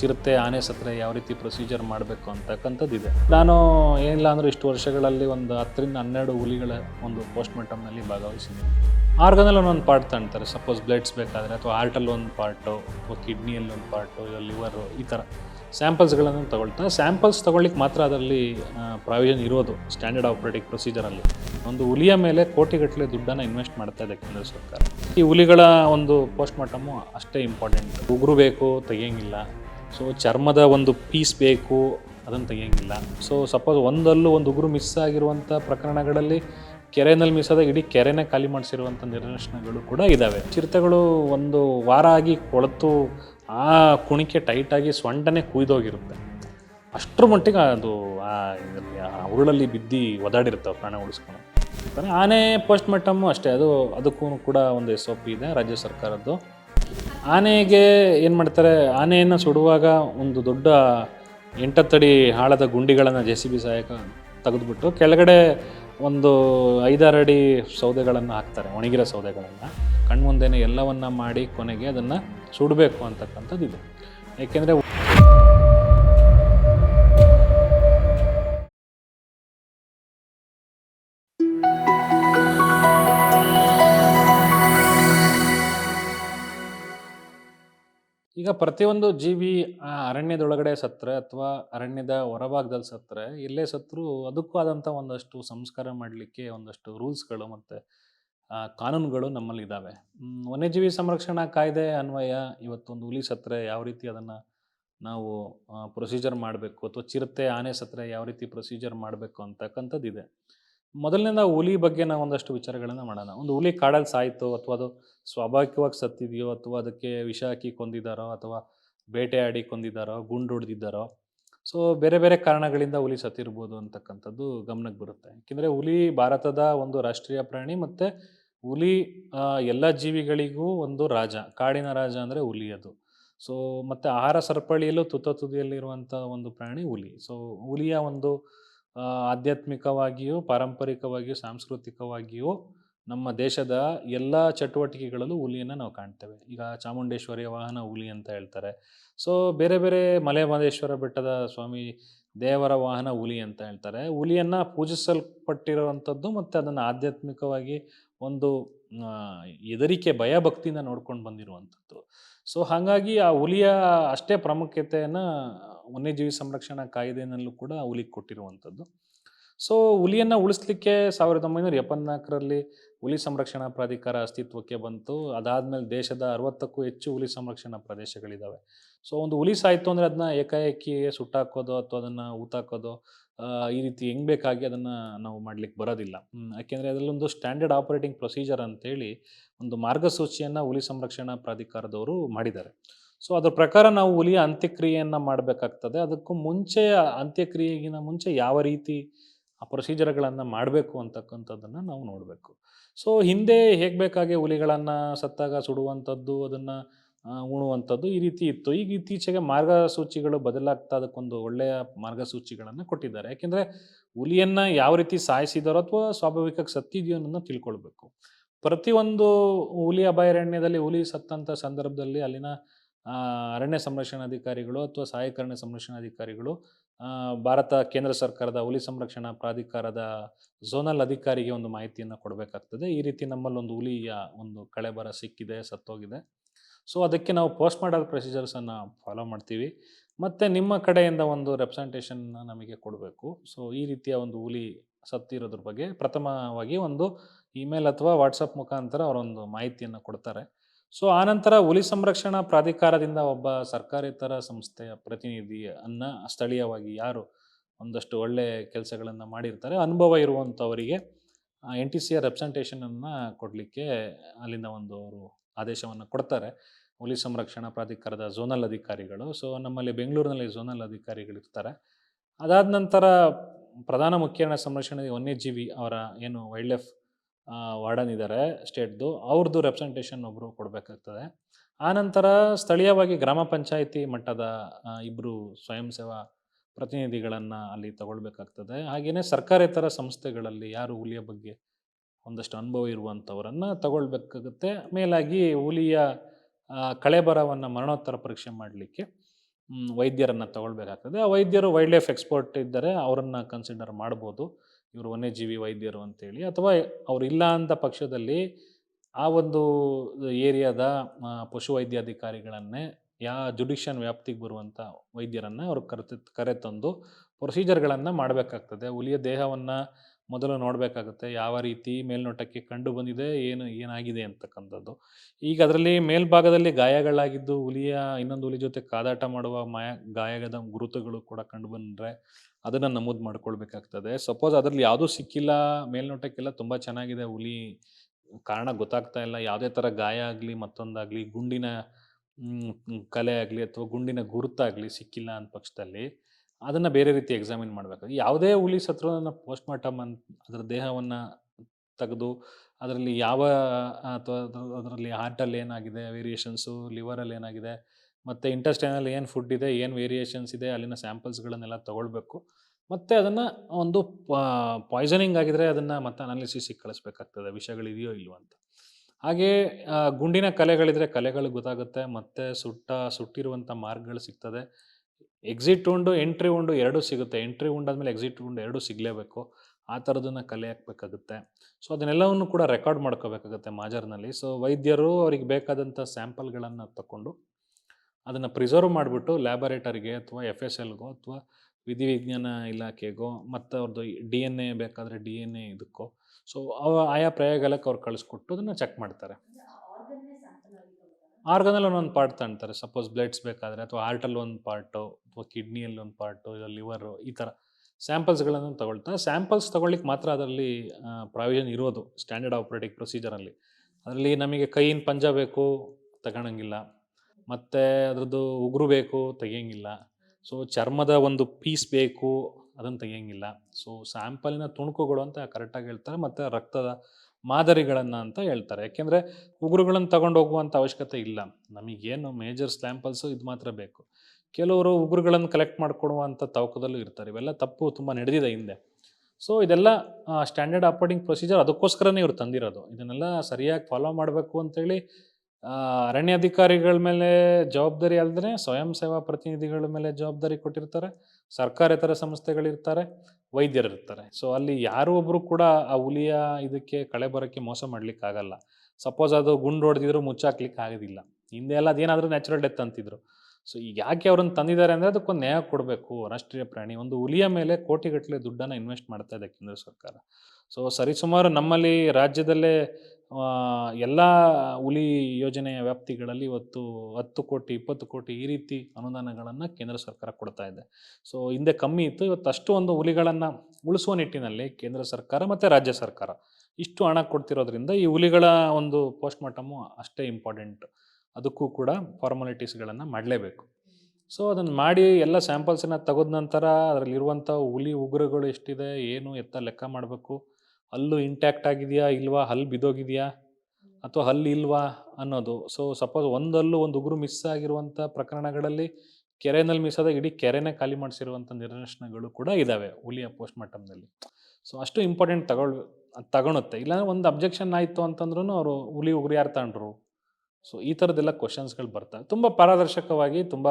ಚಿರತೆ ಆನೆ ಸತ್ರ ಯಾವ ರೀತಿ ಪ್ರೊಸೀಜರ್ ಮಾಡಬೇಕು ಅಂತಕ್ಕಂಥದ್ದು ಇದೆ ನಾನು ಏನಿಲ್ಲ ಅಂದರೆ ಇಷ್ಟು ವರ್ಷಗಳಲ್ಲಿ ಒಂದು ಹತ್ತರಿಂದ ಹನ್ನೆರಡು ಹುಲಿಗಳ ಒಂದು ಪೋಸ್ಟ್ ಮಾರ್ಟಮ್ನಲ್ಲಿ ಭಾಗವಹಿಸಿದ್ದೀನಿ. ಆರ್ಗನಲ್ಲಿ ಒಂದೊಂದು ಪಾರ್ಟ್ ತಗೊಳ್ತಾರೆ ಸಪೋಸ್ ಬ್ಲಡ್ಸ್ ಬೇಕಾದರೆ ಅಥವಾ ಹಾರ್ಟಲ್ಲಿ ಒಂದು ಪಾರ್ಟು ಅಥವಾ ಕಿಡ್ನಿಯಲ್ಲಿ ಒಂದು ಪಾರ್ಟು ಲಿವರು ಈ ಥರ ಸ್ಯಾಂಪಲ್ಸ್ಗಳನ್ನು ತಗೊಳ್ತಾರೆ. ಸ್ಯಾಂಪಲ್ಸ್ ತಗೊಳ್ಳಿಕ್ಕೆ ಮಾತ್ರ ಅದರಲ್ಲಿ ಪ್ರಾವಿಷನ್ ಇರೋದು ಸ್ಟ್ಯಾಂಡರ್ಡ್ ಆಪರೇಟಿಂಗ್ ಪ್ರೊಸೀಜರಲ್ಲಿ ಒಂದು ಹುಲಿಯ ಮೇಲೆ ಕೋಟಿಗಟ್ಟಲೆ ದುಡ್ಡನ್ನು ಇನ್ವೆಸ್ಟ್ ಮಾಡ್ತಾ ಇದೆ ಕೇಂದ್ರ ಸರ್ಕಾರ. ಈ ಹುಲಿಗಳ ಒಂದು ಪೋಸ್ಟ್ ಮಾರ್ಟಮು ಅಷ್ಟೇ ಇಂಪಾರ್ಟೆಂಟ್ ಉಗುರು ಬೇಕು, ತೆಗಿಯಂಗಿಲ್ಲ. ಸೊ ಚರ್ಮದ ಒಂದು ಪೀಸ್ ಬೇಕು, ಅದನ್ನು ತೆಗಿಯೋಂಗಿಲ್ಲ. ಸೊ ಸಪೋಸ್ ಒಂದಲ್ಲೂ ಒಂದು ಉಗುರು ಮಿಸ್ ಆಗಿರುವಂಥ ಪ್ರಕರಣಗಳಲ್ಲಿ ಕೆರೆನಲ್ಲಿ ಮಿಸ್ ಆದಾಗ ಇಡೀ ಕೆರೆನೇ ಖಾಲಿ ಮಾಡಿಸಿರುವಂಥ ನಿದರ್ಶನಗಳು ಕೂಡ ಇದ್ದಾವೆ ಚಿರತೆಗಳು ಒಂದು ವಾರ ಆಗಿ ಕೊಳತು, ಆ ಕುಣಿಕೆ ಟೈಟಾಗಿ ಸೊಂಟನೇ ಕುಯ್ದೋಗಿರುತ್ತೆ. ಅಷ್ಟರ ಮಟ್ಟಿಗೆ ಅದು ಆ ಇದರಲ್ಲಿ ಉರುಳಲ್ಲಿ ಬಿದ್ದು ಒದಾಡಿರ್ತವೆ ಪ್ರಾಣ ಉಳಿಸ್ಕೊಂಡು. ಆನೆ ಪೋಸ್ಟ್ ಮಾರ್ಟಮ್ಮು ಅಷ್ಟೇ, ಅದು ಅದಕ್ಕೂ ಕೂಡ ಒಂದು ಎಸ್ ಇದೆ, ರಾಜ್ಯ ಸರ್ಕಾರದ್ದು. ಆನೆಗೆ ಏನು ಮಾಡ್ತಾರೆ? ಆನೆಯನ್ನು ಸುಡುವಾಗ ಒಂದು ದೊಡ್ಡ ಎಂಟತ್ತಡಿ ಆಳದ ಗುಂಡಿಗಳನ್ನು ಜೆ ಸಿ ಬಿ ಸಹಾಯಕ ತೆಗೆದುಬಿಟ್ಟು ಕೆಳಗಡೆ ಒಂದು ಐದಾರು ಅಡಿ ಸೌದೆಗಳನ್ನು ಹಾಕ್ತಾರೆ, ಒಣಗಿರೋ ಸೌದೆಗಳನ್ನು. ಕಣ್ಮುಂದೇನೆ ಎಲ್ಲವನ್ನು ಮಾಡಿ ಕೊನೆಗೆ ಅದನ್ನು ಸುಡಬೇಕು ಅಂತಕ್ಕಂಥದ್ದು ಇದೆ. ಏಕೆಂದರೆ ಈಗ ಪ್ರತಿಯೊಂದು ಜೀವಿ ಅರಣ್ಯದೊಳಗಡೆ ಸತ್ತರೆ ಅಥವಾ ಅರಣ್ಯದ ಹೊರಭಾಗದಲ್ಲಿ ಸತ್ತರೆ ಎಲ್ಲೇ ಸತ್ರು ಅದಕ್ಕೂ ಆದಂಥ ಒಂದಷ್ಟು ಸಂಸ್ಕಾರ ಮಾಡಲಿಕ್ಕೆ ಒಂದಷ್ಟು ರೂಲ್ಸ್ಗಳು ಮತ್ತು ಕಾನೂನುಗಳು ನಮ್ಮಲ್ಲಿ ಇದ್ದಾವೆ ವನ್ಯಜೀವಿ ಸಂರಕ್ಷಣಾ ಕಾಯ್ದೆ ಅನ್ವಯ, ಇವತ್ತೊಂದು ಹುಲಿ ಸತ್ತರೆ ಯಾವ ರೀತಿ ಅದನ್ನು ನಾವು ಪ್ರೊಸೀಜರ್ ಮಾಡಬೇಕು ಅಥವಾ ಚಿರತೆ, ಆನೆ ಸತ್ತರೆ ಯಾವ ರೀತಿ ಪ್ರೊಸೀಜರ್ ಮಾಡಬೇಕು ಅಂತಕ್ಕಂಥದ್ದು ಇದೆ ಮೊದಲನೇದ ಹುಲಿ ಬಗ್ಗೆ ನಾವು ಒಂದಷ್ಟು ವಿಚಾರಗಳನ್ನು ಮಾಡೋಣ. ಒಂದು ಹುಲಿ ಕಾಡಲ್ಲಿ ಸಾಯಿತು ಅಥವಾ ಅದು ಸ್ವಾಭಾವಿಕವಾಗಿ ಸತ್ತಿದೆಯೋ ಅಥವಾ ಅದಕ್ಕೆ ವಿಷ ಹಾಕಿ ಕೊಂದಿದ್ದಾರೋ ಅಥವಾ ಬೇಟೆಯಾಡಿ ಕೊಂದಿದ್ದಾರೋ ಗುಂಡು ಹೊಡೆದಿದ್ದಾರೋ ಸೊ ಬೇರೆ ಬೇರೆ ಕಾರಣಗಳಿಂದ ಹುಲಿ ಸತ್ತಿರ್ಬೋದು ಅಂತಕ್ಕಂಥದ್ದು ಗಮನಕ್ಕೆ ಬರುತ್ತೆ. ಯಾಕೆಂದರೆ ಹುಲಿ ಭಾರತದ ಒಂದು ರಾಷ್ಟ್ರೀಯ ಪ್ರಾಣಿ ಮತ್ತು ಹುಲಿ ಎಲ್ಲ ಜೀವಿಗಳಿಗೂ ಒಂದು ರಾಜ. ಕಾಡಿನ ರಾಜ ಅಂದರೆ ಹುಲಿ ಅದು. ಸೊ ಮತ್ತು ಆಹಾರ ಸರಪಳಿಯಲ್ಲೂ ತುತ್ತ ತುದಿಯಲ್ಲಿರುವಂಥ ಒಂದು ಪ್ರಾಣಿ ಹುಲಿ. ಸೊ ಹುಲಿಯ ಒಂದು ಆಧ್ಯಾತ್ಮಿಕವಾಗಿಯೂ, ಪಾರಂಪರಿಕವಾಗಿಯೂ, ಸಾಂಸ್ಕೃತಿಕವಾಗಿಯೂ ನಮ್ಮ ದೇಶದ ಎಲ್ಲ ಚಟುವಟಿಕೆಗಳಲ್ಲೂ ಹುಲಿಯನ್ನು ನಾವು ಕಾಣ್ತೇವೆ. ಈಗ ಚಾಮುಂಡೇಶ್ವರಿಯ ವಾಹನ ಹುಲಿ ಅಂತ ಹೇಳ್ತಾರೆ. ಸೊ ಬೇರೆ ಬೇರೆ ಮಲೆ ಮಹದೇಶ್ವರ ಬೆಟ್ಟದ ಸ್ವಾಮಿ ದೇವರ ವಾಹನ ಹುಲಿ ಅಂತ ಹೇಳ್ತಾರೆ. ಹುಲಿಯನ್ನು ಪೂಜಿಸಲ್ಪಟ್ಟಿರುವಂಥದ್ದು ಮತ್ತು ಅದನ್ನು ಆಧ್ಯಾತ್ಮಿಕವಾಗಿ ಒಂದು ಹೆದರಿಕೆ, ಭಯಭಕ್ತಿಯಿಂದ ನೋಡ್ಕೊಂಡು ಬಂದಿರುವಂಥದ್ದು. ಸೊ ಹಾಗಾಗಿ ಆ ಹುಲಿಯ ಅಷ್ಟೇ ಪ್ರಾಮುಖ್ಯತೆಯನ್ನು ವನ್ಯಜೀವಿ ಸಂರಕ್ಷಣಾ ಕಾಯ್ದೆನಲ್ಲೂ ಕೂಡ ಹುಲಿಗೆ ಕೊಟ್ಟಿರುವಂಥದ್ದು. ಸೊ ಹುಲಿಯನ್ನು ಉಳಿಸ್ಲಿಕ್ಕೆ ಸಾವಿರದ ಒಂಬೈನೂರ ಎಪ್ಪತ್ನಾಲ್ಕರಲ್ಲಿ ಹುಲಿ ಸಂರಕ್ಷಣಾ ಪ್ರಾಧಿಕಾರ ಅಸ್ತಿತ್ವಕ್ಕೆ ಬಂತು. ಅದಾದಮೇಲೆ ದೇಶದ ಅರವತ್ತಕ್ಕೂ ಹೆಚ್ಚು ಹುಲಿ ಸಂರಕ್ಷಣಾ ಪ್ರದೇಶಗಳಿದ್ದಾವೆ ಸೊ ಒಂದು ಹುಲಿ ಸಾಯಿತು ಅಂದರೆ ಅದನ್ನ ಏಕಾಏಕಿ ಸುಟ್ಟಾಕೋದು ಅಥವಾ ಅದನ್ನು ಊತಾಕೋದು ಈ ರೀತಿ ಹೆಂಗ್ ಬೇಕಾಗಿ ಅದನ್ನು ನಾವು ಮಾಡ್ಲಿಕ್ಕೆ ಬರೋದಿಲ್ಲ. ಯಾಕೆಂದರೆ ಅದರಲ್ಲೊಂದು ಸ್ಟ್ಯಾಂಡರ್ಡ್ ಆಪರೇಟಿಂಗ್ ಪ್ರೊಸೀಜರ್ ಅಂತೇಳಿ ಒಂದು ಮಾರ್ಗಸೂಚಿಯನ್ನು ಹುಲಿ ಸಂರಕ್ಷಣಾ ಪ್ರಾಧಿಕಾರದವರು ಮಾಡಿದ್ದಾರೆ. ಸೊ ಅದ್ರ ಪ್ರಕಾರ ನಾವು ಹುಲಿಯ ಅಂತ್ಯಕ್ರಿಯೆಯನ್ನು ಮಾಡಬೇಕಾಗ್ತದೆ. ಅದಕ್ಕೂ ಮುಂಚೆ ಅಂತ್ಯಕ್ರಿಯೆಗಿನ ಮುಂಚೆ ಯಾವ ರೀತಿ ಆ ಪ್ರೊಸೀಜರ್ಗಳನ್ನು ಮಾಡಬೇಕು ಅಂತಕ್ಕಂಥದ್ದನ್ನು ನಾವು ನೋಡಬೇಕು. ಸೊ ಹಿಂದೆ ಹೇಗೆ ಬೇಕಾಗಿ ಹುಲಿಗಳನ್ನು ಸತ್ತಾಗ ಸುಡುವಂಥದ್ದು, ಅದನ್ನು ಉಣುವಂಥದ್ದು ಈ ರೀತಿ ಇತ್ತು. ಈಗ ಇತ್ತೀಚೆಗೆ ಮಾರ್ಗಸೂಚಿಗಳು ಬದಲಾಗ್ತಾ ಅದಕ್ಕೊಂದು ಒಳ್ಳೆಯ ಮಾರ್ಗಸೂಚಿಗಳನ್ನು ಕೊಟ್ಟಿದ್ದಾರೆ. ಯಾಕೆಂದರೆ ಹುಲಿಯನ್ನು ಯಾವ ರೀತಿ ಸಾಯಿಸಿದಾರೋ ಅಥವಾ ಸ್ವಾಭಾವಿಕಕ್ಕೆ ಸತ್ತಿದೆಯೋ ಅನ್ನೋದನ್ನ ತಿಳ್ಕೊಳ್ಬೇಕು. ಪ್ರತಿಯೊಂದು ಹುಲಿ ಅಭಯಾರಣ್ಯದಲ್ಲಿ ಹುಲಿ ಸತ್ತಂಥ ಸಂದರ್ಭದಲ್ಲಿ ಅಲ್ಲಿನ ಅರಣ್ಯ ಸಂರಕ್ಷಣಾಧಿಕಾರಿಗಳು ಅಥವಾ ಸಹಾಯಕ ಅರಣ್ಯ ಸಂರಕ್ಷಣಾಧಿಕಾರಿಗಳು ಭಾರತ ಕೇಂದ್ರ ಸರ್ಕಾರದ ಹುಲಿ ಸಂರಕ್ಷಣಾ ಪ್ರಾಧಿಕಾರದ ಝೋನಲ್ ಅಧಿಕಾರಿಗೆ ಒಂದು ಮಾಹಿತಿಯನ್ನು ಕೊಡಬೇಕಾಗ್ತದೆ. ಈ ರೀತಿ ನಮ್ಮಲ್ಲಿ ಒಂದು ಹುಲಿಯ ಒಂದು ಕಳೆಬರ ಸಿಕ್ಕಿದೆ, ಸತ್ತೋಗಿದೆ. ಸೊ ಅದಕ್ಕೆ ನಾವು ಪೋಸ್ಟ್ ಮಾಡಲ್ ಪ್ರೊಸೀಜರ್ಸನ್ನು ಫಾಲೋ ಮಾಡ್ತೀವಿ. ಮತ್ತು ನಿಮ್ಮ ಕಡೆಯಿಂದ ಒಂದು ರೆಪ್ರೆಸೆಂಟೇಷನ್ನ ನಮಗೆ ಕೊಡಬೇಕು. ಸೊ ಈ ರೀತಿಯ ಒಂದು ಹುಲಿ ಸತ್ತಿರೋದ್ರ ಬಗ್ಗೆ ಪ್ರಥಮವಾಗಿ ಒಂದು ಇಮೇಲ್ ಅಥವಾ ವಾಟ್ಸಪ್ ಮುಖಾಂತರ ಅವರೊಂದು ಮಾಹಿತಿಯನ್ನು ಕೊಡ್ತಾರೆ. ಸೊ ಆನಂತರ ಹುಲಿ ಸಂರಕ್ಷಣಾ ಪ್ರಾಧಿಕಾರದಿಂದ ಒಬ್ಬ ಸರ್ಕಾರೇತರ ಸಂಸ್ಥೆಯ ಪ್ರತಿನಿಧಿಯನ್ನ ಸ್ಥಳೀಯವಾಗಿ ಯಾರು ಒಂದಷ್ಟು ಒಳ್ಳೆ ಕೆಲಸಗಳನ್ನು ಮಾಡಿರ್ತಾರೆ, ಅನುಭವ ಇರುವಂಥವರಿಗೆ ಎನ್ ಟಿ ಸಿಯ ರೆಪ್ರೆಸೆಂಟೇಷನನ್ನು ಕೊಡಲಿಕ್ಕೆ ಅಲ್ಲಿಂದ ಒಂದು ಅವರು ಆದೇಶವನ್ನು ಕೊಡ್ತಾರೆ. ಹುಲಿ ಸಂರಕ್ಷಣಾ ಪ್ರಾಧಿಕಾರದ ಝೋನಲ್ ಅಧಿಕಾರಿಗಳು. ಸೊ ನಮ್ಮಲ್ಲಿ ಬೆಂಗಳೂರಿನಲ್ಲಿ ಝೋನಲ್ ಅಧಿಕಾರಿಗಳಿರ್ತಾರೆ ಅದಾದ ನಂತರ ಪ್ರಧಾನ ಮುಖ್ಯ ಸಂರಕ್ಷಣೆ ವನ್ಯಜೀವಿ ಅವರ ಏನು ವೈಲ್ಡ್ ಲೈಫ್ ವಾರ್ಡನ್ ಇದ್ದಾರೆ ಸ್ಟೇಟ್ದು. ಅವ್ರದ್ದು ರೆಪ್ರೆಸೆಂಟೇಷನ್ ಒಬ್ಬರು ಕೊಡಬೇಕಾಗ್ತದೆ. ಆನಂತರ ಸ್ಥಳೀಯವಾಗಿ ಗ್ರಾಮ ಪಂಚಾಯಿತಿ ಮಟ್ಟದ ಇಬ್ಬರು ಸ್ವಯಂ ಸೇವಾ ಪ್ರತಿನಿಧಿಗಳನ್ನು ಅಲ್ಲಿ ತಗೊಳ್ಬೇಕಾಗ್ತದೆ. ಹಾಗೆಯೇ ಸರ್ಕಾರೇತರ ಸಂಸ್ಥೆಗಳಲ್ಲಿ ಯಾರು ಹುಲಿಯ ಬಗ್ಗೆ ಒಂದಷ್ಟು ಅನುಭವ ಇರುವಂಥವರನ್ನು ತಗೊಳ್ಬೇಕಾಗುತ್ತೆ. ಮೇಲಾಗಿ ಹುಲಿಯ ಕಳೆ ಕಳೆಬರವನ್ನು ಮರಣೋತ್ತರ ಪರೀಕ್ಷೆ ಮಾಡಲಿಕ್ಕೆ ವೈದ್ಯರನ್ನು ತಗೊಳ್ಬೇಕಾಗ್ತದೆ. ಆ ವೈದ್ಯರು ವೈಲ್ಡ್ ಲೈಫ್ ಎಕ್ಸ್ಪರ್ಟ್ ಇದ್ದರೆ. ಅವರನ್ನು ಕನ್ಸಿಡರ್ ಮಾಡ್ಬೋದು. ಇವರು ವನ್ಯಜೀವಿ ವೈದ್ಯರು ಅಂತೇಳಿ, ಅಥವಾ ಅವರು ಇಲ್ಲ ಅಂತ ಪಕ್ಷದಲ್ಲಿ ಆ ಒಂದು ಏರಿಯಾದ ಪಶು ವೈದ್ಯಾಧಿಕಾರಿಗಳನ್ನೇ, ಯಾ ಜುಡಿಷನ್ ವ್ಯಾಪ್ತಿಗೆ ಬರುವಂಥ ವೈದ್ಯರನ್ನು ಅವರು ಕರೆತು ಕರೆ ತಂದು ಪ್ರೊಸೀಜರ್ಗಳನ್ನು ಮಾಡಬೇಕಾಗ್ತದೆ. ಹುಲಿಯ ದೇಹವನ್ನು ಮೊದಲು ನೋಡಬೇಕಾಗುತ್ತೆ, ಯಾವ ರೀತಿ ಮೇಲ್ನೋಟಕ್ಕೆ ಕಂಡು ಬಂದಿದೆ, ಏನು, ಏನಾಗಿದೆ ಅಂತಕ್ಕಂಥದ್ದು. ಈಗ ಅದರಲ್ಲಿ ಮೇಲ್ಭಾಗದಲ್ಲಿ ಗಾಯಗಳಾಗಿದ್ದು ಹುಲಿಯ ಇನ್ನೊಂದು ಹುಲಿ ಜೊತೆ ಕಾದಾಟ ಮಾಡುವ ಮಾಯ, ಗಾಯದ ಗುರುತುಗಳು ಕೂಡ ಕಂಡು ಬಂದರೆ ಅದನ್ನು ನಮೂದು ಮಾಡ್ಕೊಳ್ಬೇಕಾಗ್ತದೆ. ಸಪೋಸ್ ಅದರಲ್ಲಿ ಯಾವುದೂ ಸಿಕ್ಕಿಲ್ಲ, ಮೇಲ್ನೋಟಕ್ಕೆಲ್ಲ ತುಂಬ ಚೆನ್ನಾಗಿದೆ, ಹುಲಿ ಕಾರಣ ಗೊತ್ತಾಗ್ತಾ ಇಲ್ಲ. ಯಾವುದೇ ಥರ ಗಾಯ ಆಗಲಿ, ಮತ್ತೊಂದಾಗಲಿ, ಗುಂಡಿನ ಕಲೆ ಆಗಲಿ ಅಥವಾ ಗುಂಡಿನ ಗುರುತಾಗಲಿ ಸಿಕ್ಕಿಲ್ಲ ಅಂದ ಪಕ್ಷದಲ್ಲಿ ಅದನ್ನು ಬೇರೆ ರೀತಿ ಎಕ್ಸಾಮಿನ್ ಮಾಡಬೇಕು? ಯಾವುದೇ ಹುಲಿ ಸತ್ರವನ್ನು ಪೋಸ್ಟ್ ಮಾರ್ಟಮ್ ಅಂತ ಅದರ ದೇಹವನ್ನು ತೆಗೆದು ಅದರಲ್ಲಿ ಯಾವ ಅಥವಾ ಅದರಲ್ಲಿ ಹಾರ್ಟಲ್ಲಿ ಏನಾಗಿದೆ, ವೇರಿಯೇಷನ್ಸು, ಲಿವರಲ್ಲಿ ಏನಾಗಿದೆ ಮತ್ತು ಇಂಟೆಸ್ಟೈನಲ್ಲಿ ಏನು ಫುಡ್ ಇದೆ, ಏನು ವೇರಿಯೇಷನ್ಸ್ ಇದೆ, ಅಲ್ಲಿನ ಸ್ಯಾಂಪಲ್ಸ್ಗಳನ್ನೆಲ್ಲ ತೊಗೊಳ್ಬೇಕು. ಮತ್ತು ಅದನ್ನು ಒಂದು ಪಾಯ್ಸನಿಂಗ್ ಆಗಿದ್ರೆ ಅದನ್ನು ಮತ್ತೆ ಅನಾಲಿಸಿಸಿಗೆ ಕಳಿಸ್ಬೇಕಾಗ್ತದೆ ವಿಷಯಗಳಿದೆಯೋ ಇಲ್ವೋ ಅಂತ. ಹಾಗೆ ಗುಂಡಿನ ಕಲೆಗಳಿದ್ರೆ ಕಲೆಗಳು ಗೊತ್ತಾಗುತ್ತೆ, ಮತ್ತು ಸುಟ್ಟ ಸುಟ್ಟಿರುವಂಥ ಮಾರ್ಕ್ಗಳು ಸಿಗ್ತದೆ. ಎಕ್ಸಿಟ್ ಉಂಡು ಎಂಟ್ರಿ ಉಂಡು ಎರಡೂ ಸಿಗುತ್ತೆ. ಎಂಟ್ರಿ ಉಂಡಾದ್ಮೇಲೆ ಎಕ್ಸಿಟ್ ಉಂಡು ಎರಡೂ ಸಿಗಲೇಬೇಕು. ಆ ಥರದನ್ನು ಕಲೆ ಹಾಕ್ಬೇಕಾಗುತ್ತೆ. ಸೊ ಅದನ್ನೆಲ್ಲವನ್ನು ಕೂಡ ರೆಕಾರ್ಡ್ ಮಾಡ್ಕೋಬೇಕಾಗುತ್ತೆ ಮಾಜರ್ನಲ್ಲಿ. ಸೊ ವೈದ್ಯರು ಅವ್ರಿಗೆ ಬೇಕಾದಂಥ ಸ್ಯಾಂಪಲ್ಗಳನ್ನು ತಗೊಂಡು ಅದನ್ನು ಪ್ರಿಸರ್ವ್ ಮಾಡಿಬಿಟ್ಟು ಲ್ಯಾಬೊರೇಟರಿಗೆ ಅಥವಾ ಎಫ್ ಎಸ್ ಎಲ್ಗೋ ಅಥವಾ ವಿಧಿವಿಜ್ಞಾನ ಇಲಾಖೆಗೋ ಮತ್ತು ಅವ್ರದ್ದು ಡಿ ಎನ್ ಎ ಬೇಕಾದರೆ ಡಿ ಎನ್ ಎ ಇದಕ್ಕೋ. ಸೊ ಅವ ಆಯಾ ಪ್ರಯೋಗಾಲಯಕ್ಕೆ ಅವ್ರು ಕಳಿಸ್ಕೊಟ್ಟು ಅದನ್ನು ಚೆಕ್ ಮಾಡ್ತಾರೆ. ಆರ್ಗನಲ್ಲಿ ಒಂದೊಂದು ಪಾರ್ಟ್ ತಗೊಳ್ತಾರೆ ಸಪೋಸ್ ಬ್ಲಡ್ಸ್ ಬೇಕಾದರೆ ಅಥವಾ ಹಾರ್ಟಲ್ಲಿ ಒಂದು ಪಾರ್ಟು ಅಥವಾ ಕಿಡ್ನಿಯಲ್ಲಿ ಒಂದು ಪಾರ್ಟು ಇಲ್ಲ ಲಿವರು ಈ ಥರ ಸ್ಯಾಂಪಲ್ಸ್ಗಳನ್ನು ತಗೊಳ್ತಾರೆ ಸ್ಯಾಂಪಲ್ಸ್ ತಗೊಳ್ಳಿಕ್ಕೆ ಮಾತ್ರ ಅದರಲ್ಲಿ ಪ್ರಾವಿಷನ್ ಇರೋದು ಸ್ಟ್ಯಾಂಡರ್ಡ್ ಆಪ್ರೇಟಿಂಗ್ ಪ್ರೊಸೀಜರಲ್ಲಿ ಅದರಲ್ಲಿ ನಮಗೆ ಕೈಯಿಂದ ಪಂಜ ಬೇಕು ತಗೊಳಂಗಿಲ್ಲ ಮತ್ತು ಅದರದ್ದು ಉಗುರು ಬೇಕು, ತೆಗಿಯಂಗಿಲ್ಲ. ಸೊ ಚರ್ಮದ ಒಂದು ಪೀಸ್ ಬೇಕು, ಅದನ್ನು ತೆಗಿಯಂಗಿಲ್ಲ. ಸೊ ಸ್ಯಾಂಪಲಿನ ತುಣುಕುಗಳು ಅಂತ ಕರೆಕ್ಟಾಗಿ ಹೇಳ್ತಾರೆ, ಮತ್ತು ರಕ್ತದ ಮಾದರಿಗಳನ್ನು ಅಂತ ಹೇಳ್ತಾರೆ. ಯಾಕೆಂದರೆ ಉಗುರುಗಳನ್ನು ತಗೊಂಡು ಹೋಗುವಂಥ ಅವಶ್ಯಕತೆ ಇಲ್ಲ. ನಮಗೇನು ಮೇಜರ್ ಸ್ಯಾಂಪಲ್ಸು ಇದು ಮಾತ್ರ ಬೇಕು. ಕೆಲವರು ಉಗುರುಗಳನ್ನು ಕಲೆಕ್ಟ್ ಮಾಡಿಕೊಡುವಂಥ ತವಕದಲ್ಲೂ ಇರ್ತಾರೆ. ಇವೆಲ್ಲ ತಪ್ಪು, ತುಂಬ ನಡೆದಿದೆ ಹಿಂದೆ. ಸೊ ಇದೆಲ್ಲ ಸ್ಟ್ಯಾಂಡರ್ಡ್ ಆಪರೇಟಿಂಗ್ ಪ್ರೊಸೀಜರ್ ಅದಕ್ಕೋಸ್ಕರನೇ ಇವ್ರು ತಂದಿರೋದು. ಇದನ್ನೆಲ್ಲ ಸರಿಯಾಗಿ ಫಾಲೋ ಮಾಡಬೇಕು ಅಂತೇಳಿ ಅರಣ್ಯಾಧಿಕಾರಿಗಳ ಮೇಲೆ ಜವಾಬ್ದಾರಿ ಅಲ್ಲದೆ ಸ್ವಯಂ ಸೇವಾ ಪ್ರತಿನಿಧಿಗಳ ಮೇಲೆ ಜವಾಬ್ದಾರಿ ಕೊಟ್ಟಿರ್ತಾರೆ. ಸರ್ಕಾರೇತರ ಸಂಸ್ಥೆಗಳಿರ್ತಾರೆ ವೈದ್ಯರಿರ್ತಾರೆ ಸೊ ಅಲ್ಲಿ ಯಾರು ಒಬ್ಬರು ಕೂಡ ಆ ಹುಲಿಯ ಇದಕ್ಕೆ, ಕಳೆ ಬರೋಕ್ಕೆ ಮೋಸ ಮಾಡಲಿಕ್ಕಾಗಲ್ಲ. ಸಪೋಸ್ ಅದು ಗುಂಡು ಹೊಡೆದಿದ್ರು ಮುಚ್ಚಾಕ್ಲಿಕ್ಕೆ ಆಗೋದಿಲ್ಲ. ಹಿಂದೆ ಎಲ್ಲ ಅದೇನಾದರೂ ನ್ಯಾಚುರಲ್ ಡೆತ್ ಅಂತಿದ್ರು. ಸೊ ಈಗ ಯಾಕೆ ಅವ್ರನ್ನ ತಂದಿದ್ದಾರೆ ಅಂದರೆ ಅದಕ್ಕೊಂದು ನ್ಯಾಯ ಕೊಡಬೇಕು, ರಾಷ್ಟ್ರೀಯ ಪ್ರಾಣಿ. ಒಂದು ಹುಲಿಯ ಮೇಲೆ ಕೋಟಿಗಟ್ಟಲೆ ದುಡ್ಡನ್ನು ಇನ್ವೆಸ್ಟ್ ಮಾಡ್ತಾ ಇದೆ ಕೇಂದ್ರ ಸರ್ಕಾರ. ಸೊ ಸರಿಸುಮಾರು ನಮ್ಮಲ್ಲಿ ರಾಜ್ಯದಲ್ಲೇ ಎಲ್ಲ ಹುಲಿ ಯೋಜನೆಯ ವ್ಯಾಪ್ತಿಗಳಲ್ಲಿ ಇವತ್ತು ಹತ್ತು ಕೋಟಿ, ಇಪ್ಪತ್ತು ಕೋಟಿ ಈ ರೀತಿ ಅನುದಾನಗಳನ್ನು ಕೇಂದ್ರ ಸರ್ಕಾರ ಕೊಡ್ತಾ ಇದೆ. ಸೊ ಹಿಂದೆ ಕಮ್ಮಿ ಇತ್ತು, ಇವತ್ತು ಅಷ್ಟು ಒಂದು ಹುಲಿಗಳನ್ನು ಉಳಿಸುವ ನಿಟ್ಟಿನಲ್ಲಿ ಕೇಂದ್ರ ಸರ್ಕಾರ ಮತ್ತು ರಾಜ್ಯ ಸರ್ಕಾರ ಇಷ್ಟು ಹಣ ಕೊಡ್ತಿರೋದ್ರಿಂದ ಈ ಹುಲಿಗಳ ಒಂದು ಪೋಸ್ಟ್ ಮಾರ್ಟಮು ಅಷ್ಟೇ ಇಂಪಾರ್ಟೆಂಟ್. ಅದಕ್ಕೂ ಕೂಡ ಫಾರ್ಮಾಲಿಟೀಸ್ಗಳನ್ನು ಮಾಡಲೇಬೇಕು. ಸೊ ಅದನ್ನು ಮಾಡಿ ಎಲ್ಲ ಸ್ಯಾಂಪಲ್ಸನ್ನು ತೆಗೆದ ನಂತರ ಅದರಲ್ಲಿರುವಂಥ ಹುಲಿ, ಉಗುರುಗಳು ಎಷ್ಟಿದೆ, ಏನು ಎತ್ತ ಲೆಕ್ಕ ಮಾಡಬೇಕು ಹಲ್ಲು ಇಂಟ್ಯಾಕ್ಟ್ ಆಗಿದೆಯಾ ಇಲ್ವಾ? ಹಲ್ಲು ಬಿದ್ದೋಗಿದೆಯಾ ಅಥವಾ ಹಲ್ಲು ಇಲ್ವಾ ಅನ್ನೋದು. ಸೊ ಸಪೋಸ್ ಒಂದಲ್ಲೂ ಒಂದು ಉಗುರು ಮಿಸ್ ಆಗಿರುವಂಥ ಪ್ರಕರಣಗಳಲ್ಲಿ ಕೆರೆನಲ್ಲಿ ಮಿಸ್ ಆದಾಗ ಇಡೀ ಕೆರೆನೇ ಖಾಲಿ ಮಾಡಿಸಿರುವಂಥ ನಿದರ್ಶನಗಳು ಕೂಡ ಇದ್ದಾವೆ ಹುಲಿಯ ಪೋಸ್ಟ್ ಮಾರ್ಟಮ್ನಲ್ಲಿ ಸೊ ಅಷ್ಟು ಇಂಪಾರ್ಟೆಂಟ್ ತಗೊಳ್, ತಗೊಳುತ್ತೆ. ಇಲ್ಲಾಂದ್ರೆ ಒಂದು ಅಬ್ಜೆಕ್ಷನ್ ಆಯಿತು ಅಂತಂದ್ರೂ ಅವರು ಹುಲಿ ಉಗುರು ಯಾರು ತಗೊಂಡ್ರು ಸೊ ಈ ಥರದ್ದೆಲ್ಲ ಕ್ವಶನ್ಸ್ಗಳು ಬರ್ತವೆ. ತುಂಬ ಪಾರದರ್ಶಕವಾಗಿ ತುಂಬ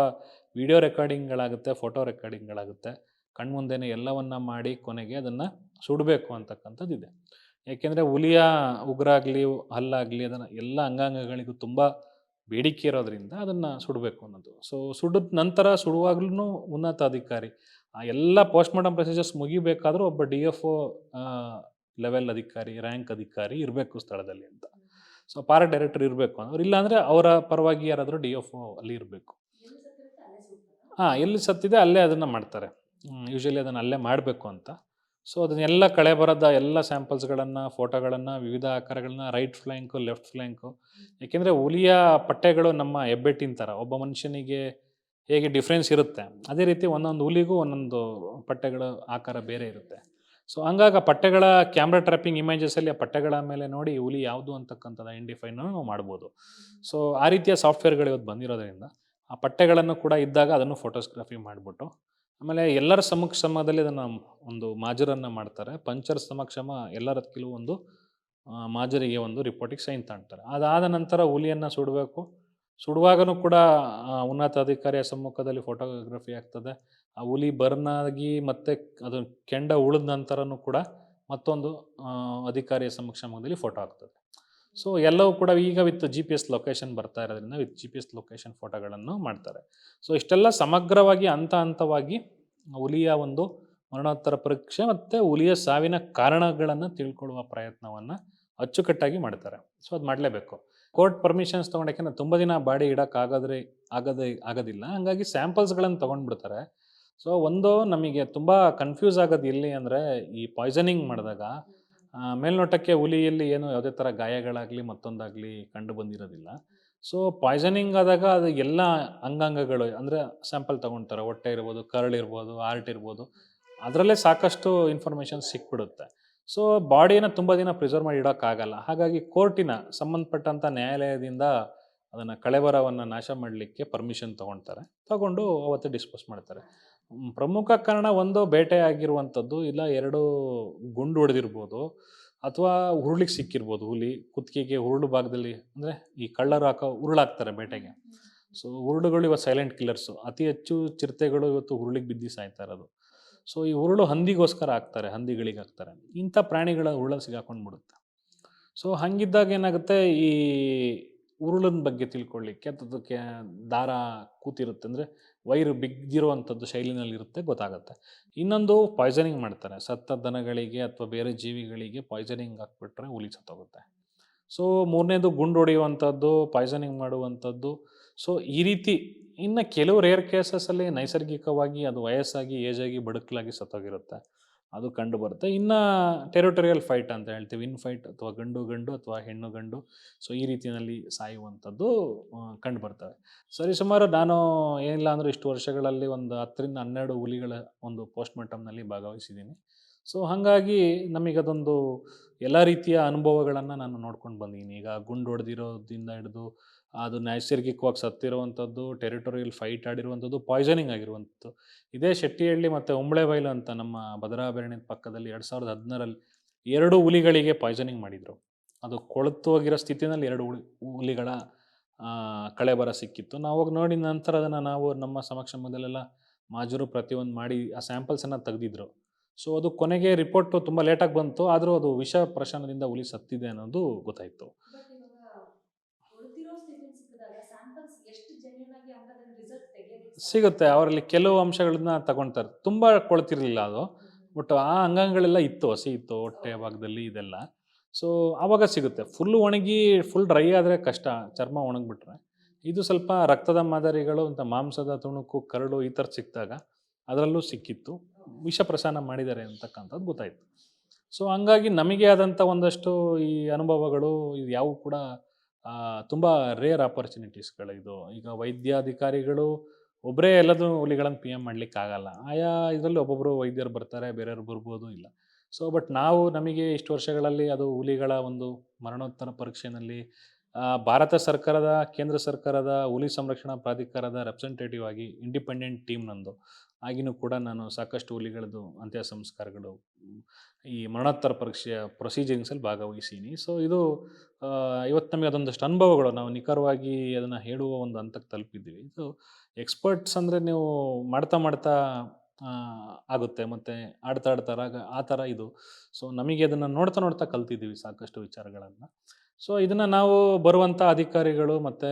ವಿಡಿಯೋ ರೆಕಾರ್ಡಿಂಗ್ಗಳಾಗುತ್ತೆ ಫೋಟೋ ರೆಕಾರ್ಡಿಂಗ್ಗಳಾಗುತ್ತೆ ಕಣ್ಮುಂದೆನೇ ಎಲ್ಲವನ್ನ ಮಾಡಿ ಕೊನೆಗೆ ಅದನ್ನು ಸುಡಬೇಕು ಅಂತಕ್ಕಂಥದ್ದು ಇದೆ. ಯಾಕೆಂದರೆ ಹುಲಿಯ ಉಗ್ರಾಗಲಿ ಹಲ್ಲಾಗಲಿ ಅದನ್ನು ಎಲ್ಲ ಅಂಗಾಂಗಗಳಿಗೂ ತುಂಬ ಬೇಡಿಕೆ ಇರೋದ್ರಿಂದ ಅದನ್ನು ಸುಡಬೇಕು ಅನ್ನೋದು. ಸೊ ಸುಡಿದ ನಂತರ ಸುಡುವಾಗ್ಲೂ ಉನ್ನತ ಅಧಿಕಾರಿ ಆ ಎಲ್ಲ ಪೋಸ್ಟ್ ಮಾರ್ಟಮ್ ಪ್ರೊಸೀಜರ್ಸ್ ಮುಗಿಬೇಕಾದ್ರೂ ಒಬ್ಬ ಡಿ ಎಫ್ ಒ ಲೆವೆಲ್ ಅಧಿಕಾರಿ ರ್ಯಾಂಕ್ ಅಧಿಕಾರಿ ಇರಬೇಕು ಸ್ಥಳದಲ್ಲಿ ಅಂತ. ಸೊ ಪಾರ ಡೈರೆಕ್ಟರ್ ಇರಬೇಕು ಅಂದ್ರೆ ಇಲ್ಲಾಂದರೆ ಅವರ ಪರವಾಗಿ ಯಾರಾದರೂ ಡಿ ಎಫ್ ಒ ಅಲ್ಲಿ ಇರಬೇಕು. ಹಾಂ ಎಲ್ಲಿ ಸತ್ತಿದೆ ಅಲ್ಲೇ ಅದನ್ನು ಮಾಡ್ತಾರೆ. ಯೂಶಲಿ ಅದನ್ನು ಅಲ್ಲೇ ಮಾಡಬೇಕು ಅಂತ. ಸೊ ಅದನ್ನೆಲ್ಲ ಕಳೆ ಬರದ ಎಲ್ಲ ಸ್ಯಾಂಪಲ್ಸ್ಗಳನ್ನು ಫೋಟೋಗಳನ್ನು ವಿವಿಧ ಆಕಾರಗಳನ್ನ ರೈಟ್ ಫ್ಲ್ಯಾಂಕು ಲೆಫ್ಟ್ ಫ್ಲ್ಯಾಂಕು ಏಕೆಂದರೆ ಹುಲಿಯ ಪಟ್ಟೆಗಳು ನಮ್ಮ ಹೆಬ್ಬೆಟ್ಟಿನ ಥರ ಒಬ್ಬ ಮನುಷ್ಯನಿಗೆ ಹೇಗೆ ಡಿಫ್ರೆನ್ಸ್ ಇರುತ್ತೆ? ಅದೇ ರೀತಿ ಒಂದೊಂದು ಹುಲಿಗೂ ಒಂದೊಂದು ಪಟ್ಟೆಗಳ ಆಕಾರ ಬೇರೆ ಇರುತ್ತೆ. ಸೊ ಹಂಗಾಗಿ ಪಟ್ಟೆಗಳ ಕ್ಯಾಮ್ರಾ ಟ್ರ್ಯಾಪಿಂಗ್ ಇಮೇಜಸಲ್ಲಿ ಆ ಪಟ್ಟೆಗಳ ಮೇಲೆ ನೋಡಿ ಹುಲಿ ಯಾವುದು ಅಂತಕ್ಕಂಥದ್ದು ಐಡೆಂಟಿಫೈನ ನಾವು ಮಾಡ್ಬೋದು. ಸೊ ಆ ರೀತಿಯ ಸಾಫ್ಟ್ವೇರ್ಗಳು ಇವತ್ತು ಬಂದಿರೋದ್ರಿಂದ ಆ ಪಟ್ಟೆಗಳನ್ನು ಕೂಡ ಇದ್ದಾಗ ಅದನ್ನು ಫೋಟೋಸ್ಗ್ರಫಿ ಮಾಡಿಬಿಟ್ಟು ಆಮೇಲೆ ಎಲ್ಲರ ಸಮಕ್ಷಮದಲ್ಲಿ ಅದನ್ನು ಒಂದು ಮಾಜರನ್ನು ಮಾಡ್ತಾರೆ. ಪಂಚರ್ ಸಮಕ್ಷಮ ಎಲ್ಲರ ಕೆಲವು ಒಂದು ಮಾಜರಿಗೆ ಒಂದು ರಿಪೋರ್ಟಿಗೆ ಸೈನ್ ತಗೊಳ್ತಾರೆ ಅದಾದ ನಂತರ ಹುಲಿಯನ್ನು ಸುಡಬೇಕು. ಸುಡುವಾಗನೂ ಕೂಡ ಉನ್ನತ ಅಧಿಕಾರಿಯ ಸಮ್ಮುಖದಲ್ಲಿ ಫೋಟೋಗ್ರಫಿ ಆಗ್ತದೆ. ಆ ಹುಲಿ ಬರ್ನಾಗಿ ಮತ್ತೆ ಅದು ಕೆಂಡ ಉಳಿದ ನಂತರನೂ ಕೂಡ ಮತ್ತೊಂದು ಅಧಿಕಾರಿಯ ಸಮಕ್ಷಮದಲ್ಲಿ ಫೋಟೋ ಆಗ್ತದೆ. ಸೊ ಎಲ್ಲವೂ ಕೂಡ ಈಗ with G P S location ಬರ್ತಾ ಇರೋದ್ರಿಂದ with G P S location ಫೋಟೋಗಳನ್ನು ಮಾಡ್ತಾರೆ. ಸೊ ಇಷ್ಟೆಲ್ಲ ಸಮಗ್ರವಾಗಿ, ಹಂತ ಹಂತವಾಗಿ ಹುಲಿಯ ಒಂದು ಮರಣೋತ್ತರ ಪರೀಕ್ಷೆ ಮತ್ತು ಹುಲಿಯ ಸಾವಿನ ಕಾರಣಗಳನ್ನು ತಿಳ್ಕೊಳ್ಳುವ ಪ್ರಯತ್ನವನ್ನು ಅಚ್ಚುಕಟ್ಟಾಗಿ ಮಾಡ್ತಾರೆ. ಸೊ ಅದು ಮಾಡಲೇಬೇಕು. ಕೋರ್ಟ್ ಪರ್ಮಿಷನ್ಸ್ ತೊಗೊಂಡಕ್ಕಿಂತ ತುಂಬ ದಿನ ಬಾಡಿ ಇಡೋಕ್ಕಾಗದ್ರೆ, ಆಗದೇ, ಆಗೋದಿಲ್ಲ. ಹಾಗಾಗಿ ಸ್ಯಾಂಪಲ್ಸ್ಗಳನ್ನು ತೊಗೊಂಡ್ಬಿಡ್ತಾರೆ. ಸೊ ಒಂದು ನಮಗೆ ತುಂಬ ಕನ್ಫ್ಯೂಸ್ ಆಗೋದು ಎಲ್ಲಿ ಅಂದರೆ ಈ ಪಾಯ್ಸನಿಂಗ್ ಮಾಡಿದಾಗ ಮೇಲ್ನೋಟಕ್ಕೆ ಹುಲಿಯಲ್ಲಿ ಏನು ಯಾವುದೇ ಥರ ಗಾಯಗಳಾಗಲಿ ಮತ್ತೊಂದಾಗಲಿ ಕಂಡು ಬಂದಿರೋದಿಲ್ಲ. ಸೊ ಪಾಯ್ಸನಿಂಗ್ ಆದಾಗ ಅದು ಎಲ್ಲ ಅಂಗಾಂಗಗಳು, ಅಂದರೆ ಸ್ಯಾಂಪಲ್ ತೊಗೊಳ್ತಾರೆ ಹೊಟ್ಟೆ ಇರ್ಬೋದು, ಕರಳು ಇರ್ಬೋದು ಆರ್ಟ್ ಇರ್ಬೋದು, ಅದರಲ್ಲೇ ಸಾಕಷ್ಟು ಇನ್ಫಾರ್ಮೇಷನ್ ಸಿಕ್ಬಿಡುತ್ತೆ. ಸೊ ಬಾಡಿನ ತುಂಬ ದಿನ ಪ್ರಿಸರ್ವ್ ಮಾಡಿ ಇಡೋಕ್ಕಾಗಲ್ಲ. ಹಾಗಾಗಿ ಕೋರ್ಟಿನ ಸಂಬಂಧಪಟ್ಟಂಥ ನ್ಯಾಯಾಲಯದಿಂದ ಅದನ್ನು ಕಳೆಬರವನ್ನು ನಾಶ ಮಾಡಲಿಕ್ಕೆ ಪರ್ಮಿಷನ್ ತೊಗೊಳ್ತಾರೆ ತಗೊಂಡು ಅವತ್ತು ಡಿಸ್ಪೋಸ್ ಮಾಡ್ತಾರೆ. ಪ್ರಮುಖ ಕಾರಣ ಒಂದು ಬೇಟೆ ಆಗಿರುವಂಥದ್ದು, ಇಲ್ಲ ಎರಡು ಗುಂಡು ಹೊಡೆದಿರ್ಬೋದು, ಅಥವಾ ಹುರುಳಿಗೆ ಸಿಕ್ಕಿರ್ಬೋದು, ಹುಲಿ ಕುತ್ತಿಗೆಗೆ ಹುರುಳು ಭಾಗದಲ್ಲಿ, ಅಂದರೆ ಈ ಕಳ್ಳರು ಹಾಕೋ ಉರುಳಾಗ್ತಾರೆ ಬೇಟೆಗೆ. ಸೊ ಉರುಳುಗಳು ಇವತ್ತು ಸೈಲೆಂಟ್ ಕಿಲ್ಲರ್ಸು ಅತಿ ಹೆಚ್ಚು ಚಿರತೆಗಳು ಇವತ್ತು ಹುರುಳಿಗೆ ಬಿದ್ದು ಸಾಯ್ತಾ ಇರೋದು. ಸೊ ಈ ಹುರುಳು ಹಂದಿಗೋಸ್ಕರ ಹಾಕ್ತಾರೆ, ಹಂದಿಗಳಿಗೆ ಹಾಕ್ತಾರೆ. ಇಂಥ ಪ್ರಾಣಿಗಳ ಉರುಳ ಸಿಗಾಕೊಂಡ್ಬಿಡುತ್ತೆ. ಸೊ ಹಂಗಿದ್ದಾಗ ಏನಾಗುತ್ತೆ, ಈ ಉರುಳನ ಬಗ್ಗೆ ತಿಳ್ಕೊಳ್ಳಿಕ್ಕೆ ಅದಕ್ಕೆ ದಾರ ಕೂತಿರುತ್ತೆ, ಅಂದರೆ ವೈರು ಬಿಗ್ದಿರುವಂಥದ್ದು ಶೈಲಿನಲ್ಲಿ ಇರುತ್ತೆ ಗೊತ್ತಾಗುತ್ತೆ. ಇನ್ನೊಂದು ಪಾಯ್ಸನಿಂಗ್ ಮಾಡ್ತಾರೆ. ಸತ್ತ ದನಗಳಿಗೆ ಅಥವಾ ಬೇರೆ ಜೀವಿಗಳಿಗೆ ಪಾಯ್ಸನಿಂಗ್ ಹಾಕ್ಬಿಟ್ರೆ ಹುಲಿ ಸತ್ತೋಗುತ್ತೆ. ಸೊ ಮೂರನೇದು ಗುಂಡು ಹೊಡೆಯುವಂಥದ್ದು ಪಾಯ್ಸನಿಂಗ್ ಮಾಡುವಂಥದ್ದು. ಸೊ ಈ ರೀತಿ ಇನ್ನು ಕೆಲವು ರೇರ್ ಕೇಸಸಲ್ಲಿ ನೈಸರ್ಗಿಕವಾಗಿ ಅದು ವಯಸ್ಸಾಗಿ ಏಜಾಗಿ ಬಡಕಲಾಗಿ ಸತ್ತೋಗಿರುತ್ತೆ. ಅದು ಕಂಡು ಬರುತ್ತೆ. ಇನ್ನು ಟೆರಿಟೋರಿಯಲ್ ಫೈಟ್ ಅಂತ ಹೇಳ್ತೀವಿ. ಇನ್ ಫೈಟ್ ಅಥವಾ ಗಂಡು ಗಂಡು ಅಥವಾ ಹೆಣ್ಣು ಗಂಡು. ಸೊ, ಈ ರೀತಿಯಲ್ಲಿ ಸಾಯುವಂಥದ್ದು ಕಂಡು ಬರ್ತವೆ. ಸರಿ, ಸುಮಾರು ನಾನು ಏನಿಲ್ಲ ಅಂದರೆ ಇಷ್ಟು ವರ್ಷಗಳಲ್ಲಿ ಒಂದು ಹತ್ತರಿಂದ ಹನ್ನೆರಡು ಹುಲಿಗಳ ಒಂದು ಪೋಸ್ಟ್ ಮಾರ್ಟಮ್ನಲ್ಲಿ ಭಾಗವಹಿಸಿದ್ದೀನಿ. ಸೊ, ಹಾಗಾಗಿ ನಮಗದೊಂದು ಎಲ್ಲ ರೀತಿಯ ಅನುಭವಗಳನ್ನು ನಾನು ನೋಡ್ಕೊಂಡು ಬಂದಿದ್ದೀನಿ. ಈಗ ಗುಂಡು ಹೊಡೆದಿರೋದ್ರಿಂದ ಹಿಡಿದು ಅದು ನೈಸರ್ಗಿಕವಾಗಿ ಸತ್ತಿರುವಂಥದ್ದು ಟೆರಿಟೋರಿಯಲ್ ಫೈಟ್ ಆಡಿರುವಂಥದ್ದು ಪಾಯ್ಸನಿಂಗ್ ಆಗಿರುವಂಥದ್ದು. ಇದೇ ಶೆಟ್ಟಿಹಳ್ಳಿ ಮತ್ತು ಉಂಬಳೆಬೈಲು ಅಂತ ನಮ್ಮ ಭದ್ರಾಭರಣ್ಯದ ಪಕ್ಕದಲ್ಲಿ ಎರಡು ಸಾವಿರದ ಹದಿನಾರಲ್ಲಿ ಎರಡು ಹುಲಿಗಳಿಗೆ ಪಾಯ್ಸನಿಂಗ್ ಮಾಡಿದರು. ಅದು ಕೊಳತು ಹೋಗಿರೋ ಸ್ಥಿತಿನಲ್ಲಿ ಎರಡು ಹುಲಿ ಹುಲಿಗಳ ಕಳೆ ಕಳೆಬರ ಸಿಕ್ಕಿತ್ತು. ನಾವು ಹೋಗಿ ನೋಡಿದ ನಂತರ ಅದನ್ನು ನಾವು ನಮ್ಮ ಸಮಕ್ಷಮದಲ್ಲೆಲ್ಲ ಮಾಜೂರು ಪ್ರತಿಯೊಂದು ಮಾಡಿ ಆ ಸ್ಯಾಂಪಲ್ಸನ್ನು ತೆಗೆದಿದ್ರು. ಸೊ ಅದು ಕೊನೆಗೆ ರಿಪೋರ್ಟು ತುಂಬ ಲೇಟಾಗಿ ಬಂತು. ಆದರೂ ಅದು ವಿಷ ಪ್ರಶಾನದಿಂದ ಹುಲಿ ಸತ್ತಿದೆ ಅನ್ನೋದು ಗೊತ್ತಾಯಿತು ಬಟ್ ಇವಾಗ ಉಳಿದಿರೋ ಸ್ಥಿತಿಲಿ ಸಿಕ್ಕಿದಾಗ ಸ್ಯಾಂಪಲ್ಸ್ ಎಷ್ಟು ಜೆನ್ಯೂನ್ ಆಗಿ ಹಂಗಾದ್ರೆ ರಿಸಲ್ಟ್ ತೆಗಿಯೋದಕ್ಕೆ ಸಿಗುತ್ತೆ. ಅವರಲ್ಲಿ ಕೆಲವು ಅಂಶಗಳನ್ನ ತಗೊಳ್ತಾರೆ ತುಂಬ ಕೊಳ್ತಿರ್ಲಿಲ್ಲ ಅದು. ಬಟ್ ಆ ಅಂಗಾಂಗಗಳೆಲ್ಲ ಇತ್ತು. ಹಸಿ ಇತ್ತು ಹೊಟ್ಟೆ ಭಾಗದಲ್ಲಿ ಇದೆಲ್ಲ. ಸೊ ಆವಾಗ ಸಿಗುತ್ತೆ. ಫುಲ್ ಒಣಗಿ ಫುಲ್ ಡ್ರೈ ಆದರೆ ಕಷ್ಟ. ಚರ್ಮ ಒಣಗಿಬಿಟ್ರೆ. ಇದು ಸ್ವಲ್ಪ ರಕ್ತದ ಮಾದರಿಗಳು ಅಂತ ಮಾಂಸದ ತುಣುಕು ಕರಳು ಈ ಥರ ಸಿಕ್ಕಿದಾಗ ಅದರಲ್ಲೂ ಸಿಕ್ಕಿತ್ತು. ವಿಷ ಪ್ರಸಾನ ಮಾಡಿದ್ದಾರೆ ಅಂತಕ್ಕಂಥದ್ದು ಗೊತ್ತಾಯಿತು. ಸೊ ಹಂಗಾಗಿ ನಮಗೆ ಆದಂಥ ಒಂದಷ್ಟು ಈ ಅನುಭವಗಳು ಇದು ಯಾವು ಕೂಡ ತುಂಬ ರೇರ್ ಆಪರ್ಚುನಿಟೀಸ್ಗಳು ಇದು ಈಗ ವೈದ್ಯಾಧಿಕಾರಿಗಳು ಒಬ್ಬರೇ ಎಲ್ಲದೂ ಹುಲಿಗಳನ್ನು ಪಿ ಎಂ ಮಾಡ್ಲಿಕ್ಕೆ ಆಗಲ್ಲ ಆಯಾ ಇದರಲ್ಲಿ ಒಬ್ಬೊಬ್ಬರು ವೈದ್ಯರು ಬರ್ತಾರೆ, ಬೇರೆಯವ್ರು ಬರ್ಬೋದು ಇಲ್ಲ. ಸೊ ಬಟ್ ನಾವು ನಮಗೆ ಇಷ್ಟು ವರ್ಷಗಳಲ್ಲಿ ಅದು ಹುಲಿಗಳ ಒಂದು ಮರಣೋತ್ತರ ಪರೀಕ್ಷೆಯಲ್ಲಿ ಭಾರತ ಸರ್ಕಾರದ, ಕೇಂದ್ರ ಸರ್ಕಾರದ ಹುಲಿ ಸಂರಕ್ಷಣಾ ಪ್ರಾಧಿಕಾರದ ರೆಪ್ರೆಸೆಂಟೇಟಿವ್ ಆಗಿ ಇಂಡಿಪೆಂಡೆಂಟ್ ಟೀಮ್ ನಂದು. ಆಗಿನೂ ಕೂಡ ನಾನು ಸಾಕಷ್ಟು ಹುಲಿಗಳದ್ದು ಅಂತ್ಯ ಸಂಸ್ಕಾರಗಳು ಈ ಮರಣೋತ್ತರ ಪರೀಕ್ಷೆಯ ಪ್ರೊಸೀಜರಿಂಗ್ಸಲ್ಲಿ ಭಾಗವಹಿಸೀನಿ. ಸೊ ಇದು ಇವತ್ತು ನಮಗೆ ಅದೊಂದಷ್ಟು ಅನುಭವಗಳು. ನಾವು ನಿಖರವಾಗಿ ಅದನ್ನು ಹೇಳುವ ಒಂದು ಹಂತಕ್ಕೆ ತಲುಪಿದ್ದೀವಿ ಇದು ಎಕ್ಸ್ಪರ್ಟ್ಸ್ ಅಂದರೆ ನೀವು ಮಾಡ್ತಾ ಮಾಡ್ತಾ ಆಗುತ್ತೆ. ಮತ್ತು ಆಡ್ತಾ ಆಡ್ತಾ ಆಗ ಆ ಥರ ಇದು. ಸೊ ನಮಗೆ ಅದನ್ನು ನೋಡ್ತಾ ನೋಡ್ತಾ ಕಲ್ತಿದ್ದೀವಿ ಸಾಕಷ್ಟು ವಿಚಾರಗಳನ್ನು. ಸೊ ಇದನ್ನು ನಾವು ಬರುವಂಥ ಅಧಿಕಾರಿಗಳು ಮತ್ತು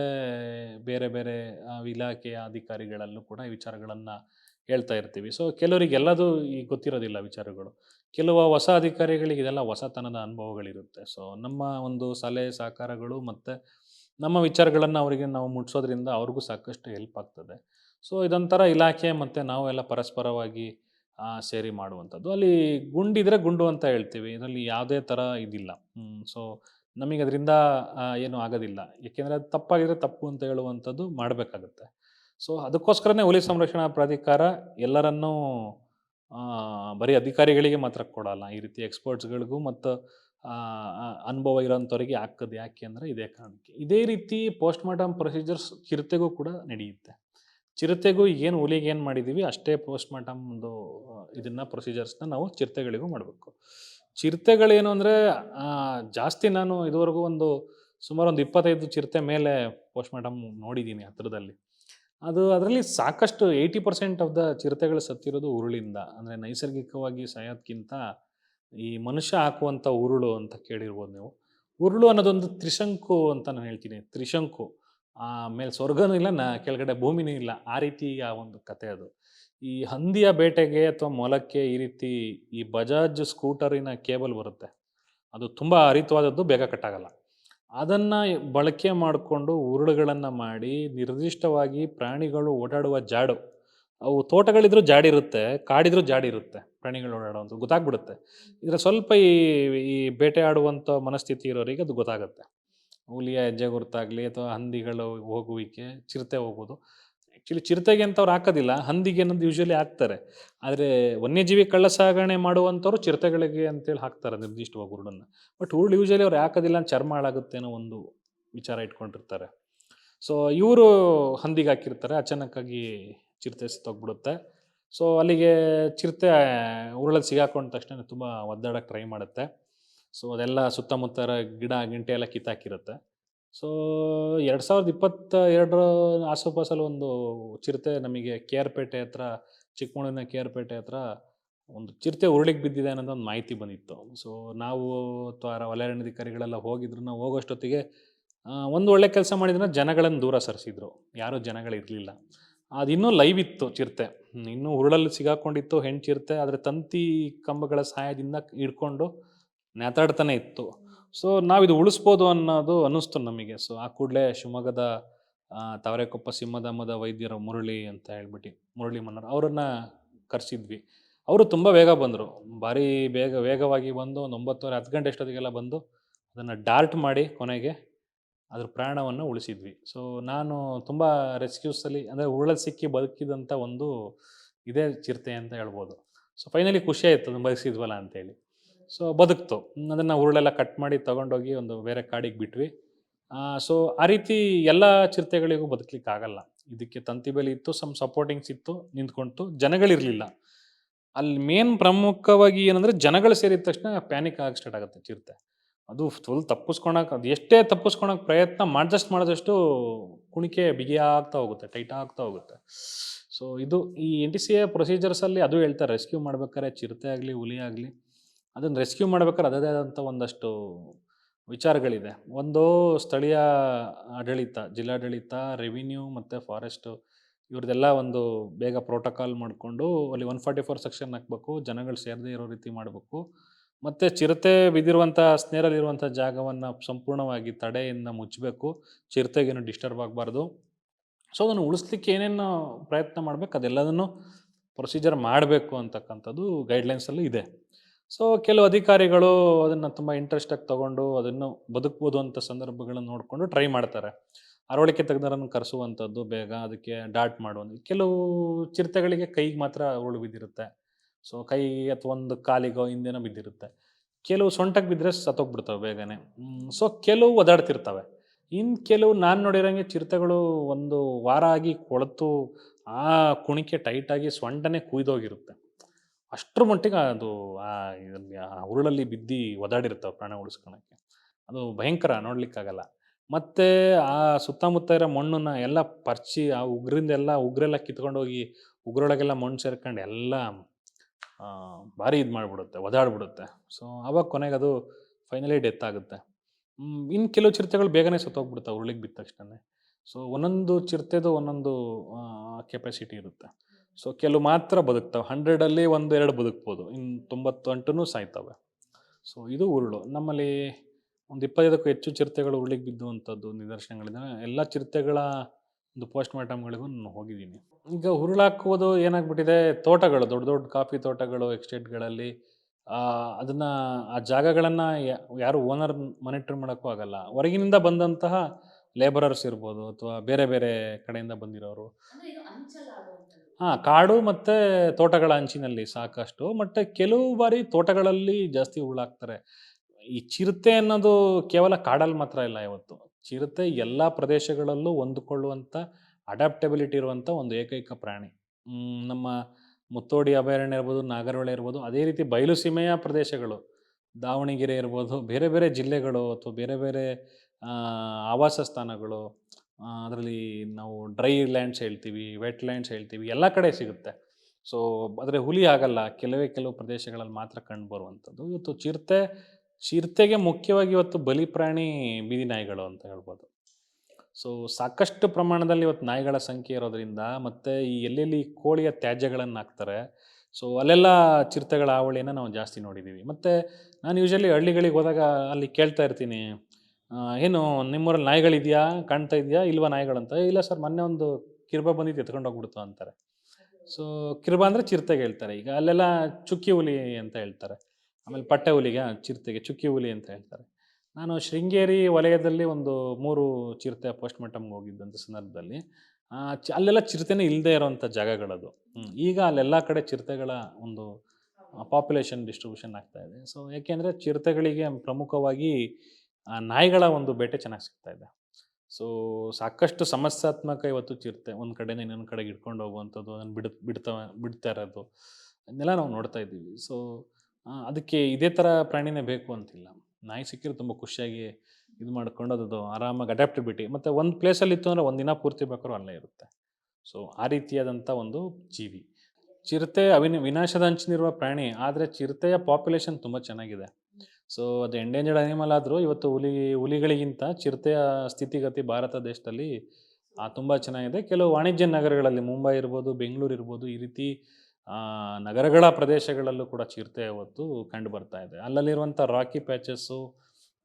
ಬೇರೆ ಬೇರೆ ಇಲಾಖೆಯ ಅಧಿಕಾರಿಗಳಲ್ಲೂ ಕೂಡ ಈ ವಿಚಾರಗಳನ್ನು ಹೇಳ್ತಾ ಇರ್ತೀವಿ. ಸೊ ಕೆಲವರಿಗೆ ಎಲ್ಲದೂ ಈ ಗೊತ್ತಿರೋದಿಲ್ಲ ವಿಚಾರಗಳು. ಕೆಲವು ಹೊಸ ಅಧಿಕಾರಿಗಳಿಗೆ ಇದೆಲ್ಲ ಹೊಸತನದ ಅನುಭವಗಳಿರುತ್ತೆ. ಸೊ ನಮ್ಮ ಒಂದು ಸಲಹೆ, ಸಹಕಾರಗಳು ಮತ್ತು ನಮ್ಮ ವಿಚಾರಗಳನ್ನು ಅವರಿಗೆ ನಾವು ಮುಟ್ಸೋದ್ರಿಂದ ಅವ್ರಿಗೂ ಸಾಕಷ್ಟು ಹೆಲ್ಪ್ ಆಗ್ತದೆ. ಸೊ ಇದೊಂಥರ ಇಲಾಖೆ ಮತ್ತು ನಾವು ಎಲ್ಲ ಪರಸ್ಪರವಾಗಿ ಸೇರಿ ಮಾಡುವಂಥದ್ದು. ಅಲ್ಲಿ ಗುಂಡಿದ್ರೆ ಗುಂಡು ಅಂತ ಹೇಳ್ತೀವಿ. ಇದರಲ್ಲಿ ಯಾವುದೇ ಥರ ಇದಿಲ್ಲ. ಸೊ ನಮಗೆ ಅದರಿಂದ ಏನು ಆಗೋದಿಲ್ಲ. ಏಕೆಂದರೆ ಅದು ತಪ್ಪಾಗಿದ್ರೆ ತಪ್ಪು ಅಂತ ಹೇಳುವಂಥದ್ದು ಮಾಡಬೇಕಾಗುತ್ತೆ. ಸೊ, ಅದಕ್ಕೋಸ್ಕರನೇ ಹುಲಿ ಸಂರಕ್ಷಣಾ ಪ್ರಾಧಿಕಾರ ಎಲ್ಲರನ್ನೂ ಬರೀ ಅಧಿಕಾರಿಗಳಿಗೆ ಮಾತ್ರ ಕೊಡಲ್ಲ. ಈ ರೀತಿ ಎಕ್ಸ್ಪರ್ಟ್ಸ್ಗಳಿಗೂ ಮತ್ತು ಅನುಭವ ಇರೋಂಥವ್ರಿಗೆ ಹಾಕೋದು ಯಾಕೆ ಅಂದರೆ ಇದೇ ಕಾರಣಕ್ಕೆ. ಇದೇ ರೀತಿ ಪೋಸ್ಟ್ ಮಾರ್ಟಮ್ ಪ್ರೊಸೀಜರ್ಸ್ ಚಿರತೆಗೂ ಕೂಡ ನಡೆಯುತ್ತೆ. ಚಿರತೆಗೂ ಏನು ಹುಲಿಗೆ ಏನು ಮಾಡಿದ್ದೀವಿ ಅಷ್ಟೇ ಪೋಸ್ಟ್ ಮಾರ್ಟಮ್ದು ಇದನ್ನು, ಪ್ರೊಸೀಜರ್ಸ್ನ ನಾವು ಚಿರತೆಗಳಿಗೂ ಮಾಡಬೇಕು. ಚಿರತೆಗಳೇನು ಅಂದರೆ ಜಾಸ್ತಿ ನಾನು ಇದುವರೆಗೂ ಒಂದು ಸುಮಾರು ಒಂದು ಇಪ್ಪತ್ತೈದು ಚಿರತೆ ಮೇಲೆ ಪೋಸ್ಟ್ ಮಾರ್ಟಮ್ ನೋಡಿದ್ದೀನಿ ಹತ್ರದಲ್ಲಿ. ಅದು ಅದರಲ್ಲಿ ಸಾಕಷ್ಟು ಏಯ್ಟಿ ಪರ್ಸೆಂಟ್ ಆಫ್ ದ ಚಿರತೆಗಳು ಸತ್ತಿರೋದು ಉರುಳಿಂದ. ಅಂದರೆ ನೈಸರ್ಗಿಕವಾಗಿ ಸಾಯೋದಕ್ಕಿಂತ ಈ ಮನುಷ್ಯ ಹಾಕುವಂಥ ಉರುಳು ಅಂತ ಕೇಳಿರ್ಬೋದು ನೀವು. ಉರುಳು ಅನ್ನೋದೊಂದು ತ್ರಿಶಂಕು ಅಂತ ನಾನು ಹೇಳ್ತೀನಿ. ತ್ರಿಶಂಕು. ಆಮೇಲೆ ಸ್ವರ್ಗನೂ ಇಲ್ಲ, ನ, ಕೆಳಗಡೆ ಭೂಮಿನೂ ಇಲ್ಲ. ಆ ರೀತಿಯ ಒಂದು ಕತೆ ಅದು. ಈ ಹಂದಿಯ ಬೇಟೆಗೆ ಅಥವಾ ಮೊಲಕ್ಕೆ ಈ ರೀತಿ ಈ ಬಜಾಜ್ ಸ್ಕೂಟರಿನ ಕೇಬಲ್ ಬರುತ್ತೆ. ಅದು ತುಂಬ ಅರಿತವಾದದ್ದು ಬೇಗ ಕಟ್ಟಾಗಲ್ಲ. ಅದನ್ನು ಬಳಕೆ ಮಾಡಿಕೊಂಡು ಉರುಳುಗಳನ್ನು ಮಾಡಿ ನಿರ್ದಿಷ್ಟವಾಗಿ ಪ್ರಾಣಿಗಳು ಓಡಾಡುವ ಜಾಡು, ಅವು ತೋಟಗಳಿದ್ರೂ ಜಾಡಿರುತ್ತೆ, ಕಾಡಿದ್ರೂ ಜಾಡಿರುತ್ತೆ, ಪ್ರಾಣಿಗಳು ಓಡಾಡುವಂಥದ್ದು ಗೊತ್ತಾಗ್ಬಿಡುತ್ತೆ. ಇದರ ಸ್ವಲ್ಪ ಈ ಈ ಬೇಟೆ ಆಡುವಂಥ ಮನಸ್ಥಿತಿ ಇರೋರಿಗೆ ಅದು ಗೊತ್ತಾಗುತ್ತೆ. ಹುಲಿಯ ಹೆಜ್ಜೆ ಗುರುತಾಗಲಿ ಅಥವಾ ಹಂದಿಗಳು ಹೋಗುವಿಕೆ, ಚಿರತೆ ಹೋಗೋದು ಆ್ಯಕ್ಚುಲಿ ಚಿರತೆಗೆ ಅಂತವ್ರು ಹಾಕೋದಿಲ್ಲ. ಹಂದಿಗೆ ಅನ್ನೋದು ಯೂಶ್ವಲಿ ಹಾಕ್ತಾರೆ. ಆದರೆ ವನ್ಯಜೀವಿ ಕಳ್ಳ ಸಾಗಣೆ ಮಾಡುವಂಥವ್ರು ಚಿರತೆಗಳಿಗೆ ಅಂತೇಳಿ ಹಾಕ್ತಾರೆ ನಿರ್ದಿಷ್ಟವಾಗಿ ಹುರುಳನ್ನು ಬಟ್ ಹುರುಳು ಯೂಶ್ವಲಿ ಅವ್ರು ಹಾಕೋದಿಲ್ಲ ಚರ್ಮ ಹಾಳಾಗುತ್ತೆ ಅನ್ನೋ ಒಂದು ವಿಚಾರ ಇಟ್ಕೊಂಡಿರ್ತಾರೆ. ಸೊ ಇವರು ಹಂದಿಗೆ ಹಾಕಿರ್ತಾರೆ. ಅಚಾನಕ್ಕಾಗಿ ಚಿರತೆ ಸತ್ತೋಗ್ಬಿಡುತ್ತೆ. ಸೊ ಅಲ್ಲಿಗೆ ಚಿರತೆ ಉರುಳಲ್ಲಿ ಸಿಗಾಕೊಂಡ ತಕ್ಷಣ ತುಂಬ ಒದ್ದಾಡಕ್ಕೆ ಟ್ರೈ ಮಾಡುತ್ತೆ. ಸೊ ಅದೆಲ್ಲ ಸುತ್ತಮುತ್ತ ಗಿಡ, ಗಿಂಟೆ ಎಲ್ಲ ಕಿತ್ತಾಕಿರುತ್ತೆ. ಸೊ ಎರಡು ಸಾವಿರದ ಇಪ್ಪತ್ತ ಎರಡರ ಆಸುಪಾಸಲ್ಲಿ ಒಂದು ಚಿರತೆ ನಮಗೆ ಕೆ ಆರ್ ಪೇಟೆ ಹತ್ರ, ಚಿಕ್ಕಮಗಳೂರಿನ ಕೆ ಆರ್ ಪೇಟೆ ಹತ್ರ ಒಂದು ಚಿರತೆ ಉರುಳಿಗೆ ಬಿದ್ದಿದೆ ಅನ್ನೋದು ಒಂದು ಮಾಹಿತಿ ಬಂದಿತ್ತು. ಸೊ ನಾವು ಅಥವಾ ವಲಯಾರಣ್ಯಾಧಿಕಾರಿಗಳೆಲ್ಲ ಹೋಗಿದ್ರು. ನಾವು ಹೋಗೋಷ್ಟೊತ್ತಿಗೆ ಒಂದು ಒಳ್ಳೆ ಕೆಲಸ ಮಾಡಿದ್ರೆ ಜನಗಳನ್ನು ದೂರ ಸರಿಸಿದ್ರು. ಯಾರೂ ಜನಗಳಿರಲಿಲ್ಲ ಅದು ಇನ್ನೂ ಲೈವ್ ಇತ್ತು ಚಿರತೆ. ಇನ್ನೂ ಉರುಳಲ್ಲಿ ಸಿಗಾಕೊಂಡಿತ್ತು ಹೆಣ್ಣು ಚಿರತೆ. ಆದರೆ ತಂತಿ ಕಂಬಗಳ ಸಹಾಯದಿಂದ ಹಿಡ್ಕೊಂಡು ನೇತಾಡ್ತಾನೆ ಇತ್ತು. ಸೊ ನಾವಿದು ಉಳಿಸ್ಬೋದು ಅನ್ನೋದು ಅನ್ನಿಸ್ತು ನಮಗೆ. ಸೊ ಆ ಕೂಡಲೇ ಶಿವಮೊಗ್ಗದ ತವರೆಕೊಪ್ಪ ಸಿಂಹಧಾಮದ ವೈದ್ಯರು ಮುರಳಿ ಅಂತ ಹೇಳ್ಬಿಟ್ಟು ಮುರಳಿ ಮನ್ನರ್ ಅವರನ್ನು ಕರೆಸಿದ್ವಿ. ಅವರು ತುಂಬ ಬೇಗ ಬಂದರು. ಭಾರಿ ಬೇಗ, ವೇಗವಾಗಿ ಬಂದು ಒಂದು ಒಂಬತ್ತುವರೆ, ಹತ್ತು ಗಂಟೆ ಅಷ್ಟೊತ್ತಿಗೆಲ್ಲ ಬಂದು ಅದನ್ನು ಡಾರ್ಟ್ ಮಾಡಿ ಕೊನೆಗೆ ಅದ್ರ ಪ್ರಾಣವನ್ನು ಉಳಿಸಿದ್ವಿ. ಸೊ ನಾನು ತುಂಬ ರೆಸ್ಕ್ಯೂಸಲ್ಲಿ ಅಂದರೆ ಉರುಳಲ್ಲಿ ಸಿಕ್ಕಿ ಬದುಕಿದಂಥ ಒಂದು ಇದೇ ಚಿರತೆ ಅಂತ ಹೇಳ್ಬೋದು. ಸೊ ಫೈನಲಿ ಖುಷಿ ಆಯಿತು ಅಂತೇಳಿ. ಸೊ ಬದುಕ್ತು. ಅದನ್ನು ಉರುಳೆಲ್ಲ ಕಟ್ ಮಾಡಿ ತೊಗೊಂಡೋಗಿ ಒಂದು ಬೇರೆ ಕಾಡಿಗೆ ಬಿಟ್ವಿ. ಸೊ ಆ ರೀತಿ ಎಲ್ಲ ಚಿರತೆಗಳಿಗೂ ಬದುಕಲಿಕ್ಕೆ ಆಗಲ್ಲ ಇದಕ್ಕೆ ತಂತಿ ಬೆಲೆ ಇತ್ತು ಸಮ್ ಸಪೋರ್ಟಿಂಗ್ಸ್ ಇತ್ತು ನಿಂತ್ಕೊಂತು ಜನಗಳಿರಲಿಲ್ಲ. ಅಲ್ಲಿ ಮೇನ್ ಪ್ರಮುಖವಾಗಿ ಏನಂದರೆ ಜನಗಳು ಸೇರಿದ ತಕ್ಷಣ ಪ್ಯಾನಿಕ್ ಆಗಕ್ಕೆ ಸ್ಟಾರ್ಟ್ ಆಗುತ್ತೆ ಚಿರತೆ. ಅದು ಫುಲ್ ತಪ್ಪಿಸ್ಕೊಳಕ್ಕೆ ಅದು ಎಷ್ಟೇ ತಪ್ಪಿಸ್ಕೊಳಕ್ಕೆ ಪ್ರಯತ್ನ ಮಾಡಿದಷ್ಟು ಮಾಡಿದಷ್ಟು ಕುಣಿಕೆ ಬಿಗಿ ಹೋಗುತ್ತೆ ಟೈಟ್ ಆಗ್ತಾ ಹೋಗುತ್ತೆ. ಸೊ ಇದು ಈ ಎನ್ ಟಿ ಸಿ ಎ ಪ್ರೊಸೀಜರ್ಸಲ್ಲಿ ಅದು ಹೇಳ್ತಾರೆ ರೆಸ್ಕ್ಯೂ ಮಾಡ್ಬೇಕಾದ್ರೆ ಚಿರತೆ ಆಗಲಿ, ಹುಲಿ ಆಗಲಿ. ಅದನ್ನು ರೆಸ್ಕ್ಯೂ ಮಾಡ್ಬೇಕಾದ್ರೆ ಅದೇ ಆದಂಥ ಒಂದಷ್ಟು ವಿಚಾರಗಳಿದೆ. ಒಂದು ಸ್ಥಳೀಯ ಆಡಳಿತ, ಜಿಲ್ಲಾಡಳಿತ ರೆವಿನ್ಯೂ ಮತ್ತು ಫಾರೆಸ್ಟು ಇವ್ರದ್ದೆಲ್ಲ ಒಂದು ಬೇಗ ಪ್ರೋಟೋಕಾಲ್ ಮಾಡಿಕೊಂಡು ಅಲ್ಲಿ ಒನ್ ಫಾರ್ಟಿ ಫೋರ್ ಸೆಕ್ಷನ್ ಹಾಕ್ಬೇಕು, ಜನಗಳು ಸೇರದೇ ಇರೋ ರೀತಿ ಮಾಡಬೇಕು. ಮತ್ತು ಚಿರತೆ ಬಿದ್ದಿರುವಂಥ ಸ್ನೇರಲ್ಲಿರುವಂಥ ಜಾಗವನ್ನು ಸಂಪೂರ್ಣವಾಗಿ ತಡೆಯಿಂದ ಮುಚ್ಚಬೇಕು ಚಿರತೆಗೇನು ಡಿಸ್ಟರ್ಬ್ ಆಗಬಾರ್ದು. ಸೊ ಅದನ್ನು ಉಳಿಸ್ಲಿಕ್ಕೆ ಏನೇನು ಪ್ರಯತ್ನ ಮಾಡಬೇಕು ಅದೆಲ್ಲದನ್ನು ಪ್ರೊಸೀಜರ್ ಮಾಡಬೇಕು ಅಂತಕ್ಕಂಥದ್ದು ಗೈಡ್ಲೈನ್ಸಲ್ಲೂ ಇದೆ. ಸೊ ಕೆಲವು ಅಧಿಕಾರಿಗಳು ಅದನ್ನು ತುಂಬ ಇಂಟ್ರೆಸ್ಟಾಗಿ ತಗೊಂಡು ಅದನ್ನು ಬದುಕ್ಬೋದು ಅಂತ ಸಂದರ್ಭಗಳನ್ನು ನೋಡಿಕೊಂಡು ಟ್ರೈ ಮಾಡ್ತಾರೆ. ಅರವಳಿಕೆ ತಜ್ಞರನ್ನು ಕರೆಸುವಂಥದ್ದು ಬೇಗ, ಅದಕ್ಕೆ ಡಾಟ್ ಮಾಡುವಂಥದ್ದು ಕೆಲವು ಚಿರತೆಗಳಿಗೆ ಕೈಗೆ ಮಾತ್ರ ಉರುಳು ಬಿದ್ದಿರುತ್ತೆ. ಸೊ ಕೈ ಅಥವಾ ಒಂದು ಕಾಲಿಗೋ ಹಿಂದೆನೋ ಬಿದ್ದಿರುತ್ತೆ. ಕೆಲವು ಸೊಂಟಕ್ಕೆ ಬಿದ್ದರೆ ಸತ್ತೋಗ್ಬಿಡ್ತವೆ ಬೇಗನೆ. ಸೊ ಕೆಲವು ಒದಾಡ್ತಿರ್ತವೆ. ಇನ್ನು ಕೆಲವು ನಾನು ನೋಡಿರೋಂಗೆ ಚಿರತೆಗಳು ಒಂದು ವಾರ ಆಗಿ ಕೊಳೆತು, ಆ ಕುಣಿಕೆ ಟೈಟಾಗಿ ಸೊಂಟನೇ ಕುಯ್ದೋಗಿರುತ್ತೆ. ಅಷ್ಟರ ಮಟ್ಟಿಗೆ ಅದು ಆ ಇದರಲ್ಲಿ ಆ ಉರುಳಲ್ಲಿ ಬಿದ್ದು ಒದಾಡಿರ್ತವೆ ಪ್ರಾಣ ಉಳಿಸ್ಕೊಳಕ್ಕೆ. ಅದು ಭಯಂಕರ ನೋಡ್ಲಿಕ್ಕಾಗಲ್ಲ. ಮತ್ತು ಆ ಸುತ್ತಮುತ್ತ ಇರೋ ಮಣ್ಣನ್ನ ಎಲ್ಲ ಪರ್ಚಿ ಆ ಉಗ್ರಿಂದ ಎಲ್ಲ ಉಗ್ರೆಲ್ಲ ಕಿತ್ಕೊಂಡೋಗಿ ಉಗ್ರೊಳಗೆಲ್ಲ ಮಣ್ಣು ಸೇರ್ಕೊಂಡು ಎಲ್ಲ ಭಾರಿ ಇದು ಮಾಡಿಬಿಡುತ್ತೆ, ಒದಾಡ್ಬಿಡುತ್ತೆ. ಸೊ ಆವಾಗ ಕೊನೆಗೆ ಅದು ಫೈನಲಿ ಡೆತ್ ಆಗುತ್ತೆ. ಇನ್ನು ಕೆಲವು ಚಿರತೆಗಳು ಬೇಗನೆ ಸತ್ತೋಗ್ಬಿಡ್ತಾವೆ ಉರುಳಿಗೆ ಬಿದ್ದ ತಕ್ಷಣ ಸೊ ಒಂದೊಂದು ಚಿರತೆದು ಒಂದೊಂದು ಕೆಪಾಸಿಟಿ ಇರುತ್ತೆ. ಸೊ ಕೆಲವು ಮಾತ್ರ ಬದುಕ್ತವೆ. ಹಂಡ್ರೆಡಲ್ಲಿ ಒಂದು ಎರಡು ಬದುಕ್ಬೋದು. ಇನ್ನು ತೊಂಬತ್ತೆಂಟು ಸಾಯ್ತವೆ. ಸೊ ಇದು ಉರುಳು. ನಮ್ಮಲ್ಲಿ ಒಂದು ಇಪ್ಪತ್ತೈದಕ್ಕೂ ಹೆಚ್ಚು ಚಿರತೆಗಳು ಉರುಳಿಗೆ ಬಿದ್ದುವಂಥದ್ದು ನಿದರ್ಶನಗಳಿದ್ದಾವೆ ಎಲ್ಲ ಚಿರತೆಗಳ ಒಂದು ಪೋಸ್ಟ್ ಮಾರ್ಟಮ್ಗಳಿಗೂ ನಾನು ಹೋಗಿದ್ದೀನಿ. ಈಗ ಉರುಳಾಕುವುದು ಏನಾಗ್ಬಿಟ್ಟಿದೆ, ತೋಟಗಳು, ದೊಡ್ಡ ದೊಡ್ಡ ಕಾಫಿ ತೋಟಗಳು, ಎಕ್ಸ್ಟೇಟ್ಗಳಲ್ಲಿ ಅದನ್ನು, ಆ ಜಾಗಗಳನ್ನು ಯಾರು ಓನರ್ ಮಾನಿಟರ್ ಮಾಡೋಕ್ಕೂ ಆಗಲ್ಲ. ಹೊರಗಿನಿಂದ ಬಂದಂತಹ ಲೇಬರರ್ಸ್ ಇರ್ಬೋದು ಅಥವಾ ಬೇರೆ ಬೇರೆ ಕಡೆಯಿಂದ ಬಂದಿರೋರು. ಹಾಂ, ಕಾಡು ಮತ್ತು ತೋಟಗಳ ಅಂಚಿನಲ್ಲಿ ಸಾಕಷ್ಟು, ಮತ್ತು ಕೆಲವು ಬಾರಿ ತೋಟಗಳಲ್ಲಿ ಜಾಸ್ತಿ ಹುಳಾಗ್ತಾರೆ. ಈ ಚಿರತೆ ಅನ್ನೋದು ಕೇವಲ ಕಾಡಲ್ಲಿ ಮಾತ್ರ ಇಲ್ಲ ಇವತ್ತು. ಚಿರತೆ ಎಲ್ಲ ಪ್ರದೇಶಗಳಲ್ಲೂ ಹೊಂದಿಕೊಳ್ಳುವಂಥ ಅಡಾಪ್ಟಬಿಲಿಟಿ ಇರುವಂಥ ಒಂದು ಏಕೈಕ ಪ್ರಾಣಿ. ನಮ್ಮ ಮುತ್ತೋಡಿ ಅಭಯಾರಣ್ಯ ಇರ್ಬೋದು, ನಾಗರಹೊಳೆ ಇರ್ಬೋದು, ಅದೇ ರೀತಿ ಬಯಲು ಸೀಮೆಯ ಪ್ರದೇಶಗಳು, ದಾವಣಗೆರೆ ಇರ್ಬೋದು, ಬೇರೆ ಬೇರೆ ಜಿಲ್ಲೆಗಳು ಅಥವಾ ಬೇರೆ ಬೇರೆ ಆವಾಸ ಸ್ಥಾನಗಳು ಅದರಲ್ಲಿ ನಾವು ಡ್ರೈ ಲ್ಯಾಂಡ್ಸ್ ಹೇಳ್ತೀವಿ, ವೆಟ್ ಲ್ಯಾಂಡ್ಸ್ ಹೇಳ್ತೀವಿ, ಎಲ್ಲ ಕಡೆ ಸಿಗುತ್ತೆ. ಸೊ ಆದರೆ ಹುಲಿ ಆಗಲ್ಲ, ಕೆಲವೇ ಕೆಲವು ಪ್ರದೇಶಗಳಲ್ಲಿ ಮಾತ್ರ ಕಂಡು ಬರುವಂಥದ್ದು. ಇವತ್ತು ಚಿರತೆ, ಚಿರತೆಗೆ ಮುಖ್ಯವಾಗಿ ಇವತ್ತು ಬಲಿ ಪ್ರಾಣಿ ಬೀದಿ ನಾಯಿಗಳು ಅಂತ ಹೇಳ್ಬೋದು. ಸೊ ಸಾಕಷ್ಟು ಪ್ರಮಾಣದಲ್ಲಿ ಇವತ್ತು ನಾಯಿಗಳ ಸಂಖ್ಯೆ ಇರೋದ್ರಿಂದ ಮತ್ತು ಈ ಎಲ್ಲೆಲ್ಲಿ ಕೋಳಿಯ ತ್ಯಾಜ್ಯಗಳನ್ನು ಹಾಕ್ತಾರೆ ಸೊ ಅಲ್ಲೆಲ್ಲ ಚಿರತೆಗಳ ಹಾವಳಿಯನ್ನು ನಾವು ಜಾಸ್ತಿ ನೋಡಿದ್ದೀವಿ ಮತ್ತು ನಾನು ಯೂಶಲಿ ಹಳ್ಳಿಗಳಿಗೆ ಹೋದಾಗ ಅಲ್ಲಿ ಕೇಳ್ತಾ ಇರ್ತೀನಿ ಏನು, ನಿಮ್ಮೂರಲ್ಲಿ ನಾಯಿಗಳಿದೆಯಾ? ಕಾಣ್ತಾ ಇದೆಯಾ? ಇಲ್ವಾ ನಾಯಿಗಳಂತ? ಇಲ್ಲ ಸರ್, ಮೊನ್ನೆ ಒಂದು ಕಿರ್ಬ ಬಂದಿದ್ದು ಎತ್ಕೊಂಡು ಹೋಗ್ಬಿಡ್ತು ಅಂತಾರೆ. ಸೊ ಕಿರ್ಬ ಅಂದರೆ ಚಿರತೆಗೆ ಹೇಳ್ತಾರೆ. ಈಗ ಅಲ್ಲೆಲ್ಲ ಚುಕ್ಕಿ ಹುಲಿ ಅಂತ ಹೇಳ್ತಾರೆ. ಆಮೇಲೆ ಪಟ್ಟೆ ಹುಲಿಗೆ ಚಿರತೆಗೆ ಚುಕ್ಕಿ ಹುಲಿ ಅಂತ ಹೇಳ್ತಾರೆ. ನಾನು ಶೃಂಗೇರಿ ವಲಯದಲ್ಲಿ ಒಂದು ಮೂರು ಚಿರತೆ ಪೋಸ್ಟ್ ಮಾರ್ಟಮ್ಗೆ ಹೋಗಿದ್ದಂಥ ಸಂದರ್ಭದಲ್ಲಿ ಅಲ್ಲೆಲ್ಲ ಚಿರತೆನೇ ಇಲ್ಲದೆ ಇರೋವಂಥ ಜಾಗಗಳದು. ಈಗ ಅಲ್ಲೆಲ್ಲ ಕಡೆ ಚಿರತೆಗಳ ಒಂದು ಪಾಪ್ಯುಲೇಷನ್ ಡಿಸ್ಟ್ರಿಬ್ಯೂಷನ್ ಆಗ್ತಾ ಇದೆ. ಸೊ ಯಾಕೆಂದರೆ ಚಿರತೆಗಳಿಗೆ ಪ್ರಮುಖವಾಗಿ ನಾಯಿಗಳ ಒಂದು ಬೇಟೆ ಚೆನ್ನಾಗಿ ಸಿಗ್ತಾ ಇದೆ. ಸೊ, ಸಾಕಷ್ಟು ಸಮಸ್ಯಾತ್ಮಕ ಇವತ್ತು ಚಿರತೆ ಒಂದು ಕಡೆಯಿಂದ ಇನ್ನೊಂದು ಕಡೆಗೆ ಇಟ್ಕೊಂಡು ಹೋಗುವಂಥದ್ದು, ಅದನ್ನು ಬಿಡ್, ಬಿಡ್ತಾ ಬಿಡ್ತಾ ಇರೋದು ಅದನ್ನೆಲ್ಲ ನಾವು ನೋಡ್ತಾ ಇದ್ದೀವಿ. ಸೊ ಅದಕ್ಕೆ ಇದೇ ಥರ ಪ್ರಾಣಿನೇ ಬೇಕು ಅಂತಿಲ್ಲ. ನಾಯಿ ಸಿಕ್ಕಿದ್ರೆ ತುಂಬ ಖುಷಿಯಾಗಿ ಇದು ಮಾಡ್ಕೊಂಡು ಅದು ಆರಾಮಾಗಿ ಅಡ್ಯಾಪ್ಟಿಬಿಟಿ ಮತ್ತು ಒಂದು ಪ್ಲೇಸಲ್ಲಿ ಇತ್ತು ಅಂದರೆ ಒಂದು ದಿನ ಪೂರ್ತಿ ಬೇಕಾದ್ರೂ ಅಲ್ಲೇ ಇರುತ್ತೆ. ಸೊ, ಆ ರೀತಿಯಾದಂಥ ಒಂದು ಜೀವಿ. ಚಿರತೆ ಅವಿನ, ವಿನಾಶದ ಅಂಚಿನಿರುವ ಪ್ರಾಣಿ, ಆದರೆ ಚಿರತೆಯ ಪಾಪ್ಯುಲೇಷನ್ ತುಂಬ ಚೆನ್ನಾಗಿದೆ. ಸೊ ಅದು ಎಂಡೇಂಜರ್ಡ್ ಅನಿಮಲ್ ಆದರೂ ಇವತ್ತು ಹುಲಿ, ಹುಲಿಗಳಿಗಿಂತ ಚಿರತೆಯ ಸ್ಥಿತಿಗತಿ ಭಾರತ ದೇಶದಲ್ಲಿ ತುಂಬ ಚೆನ್ನಾಗಿದೆ. ಕೆಲವು ವಾಣಿಜ್ಯ ನಗರಗಳಲ್ಲಿ ಮುಂಬೈ ಇರ್ಬೋದು, ಬೆಂಗಳೂರು ಇರ್ಬೋದು, ಈ ರೀತಿ ನಗರಗಳ ಪ್ರದೇಶಗಳಲ್ಲೂ ಕೂಡ ಚಿರತೆ ಇವತ್ತು ಕಂಡು ಬರ್ತಾ ಇದೆ. ಅಲ್ಲಲ್ಲಿರುವಂಥ ರಾಕಿ ಪ್ಯಾಚಸ್ಸು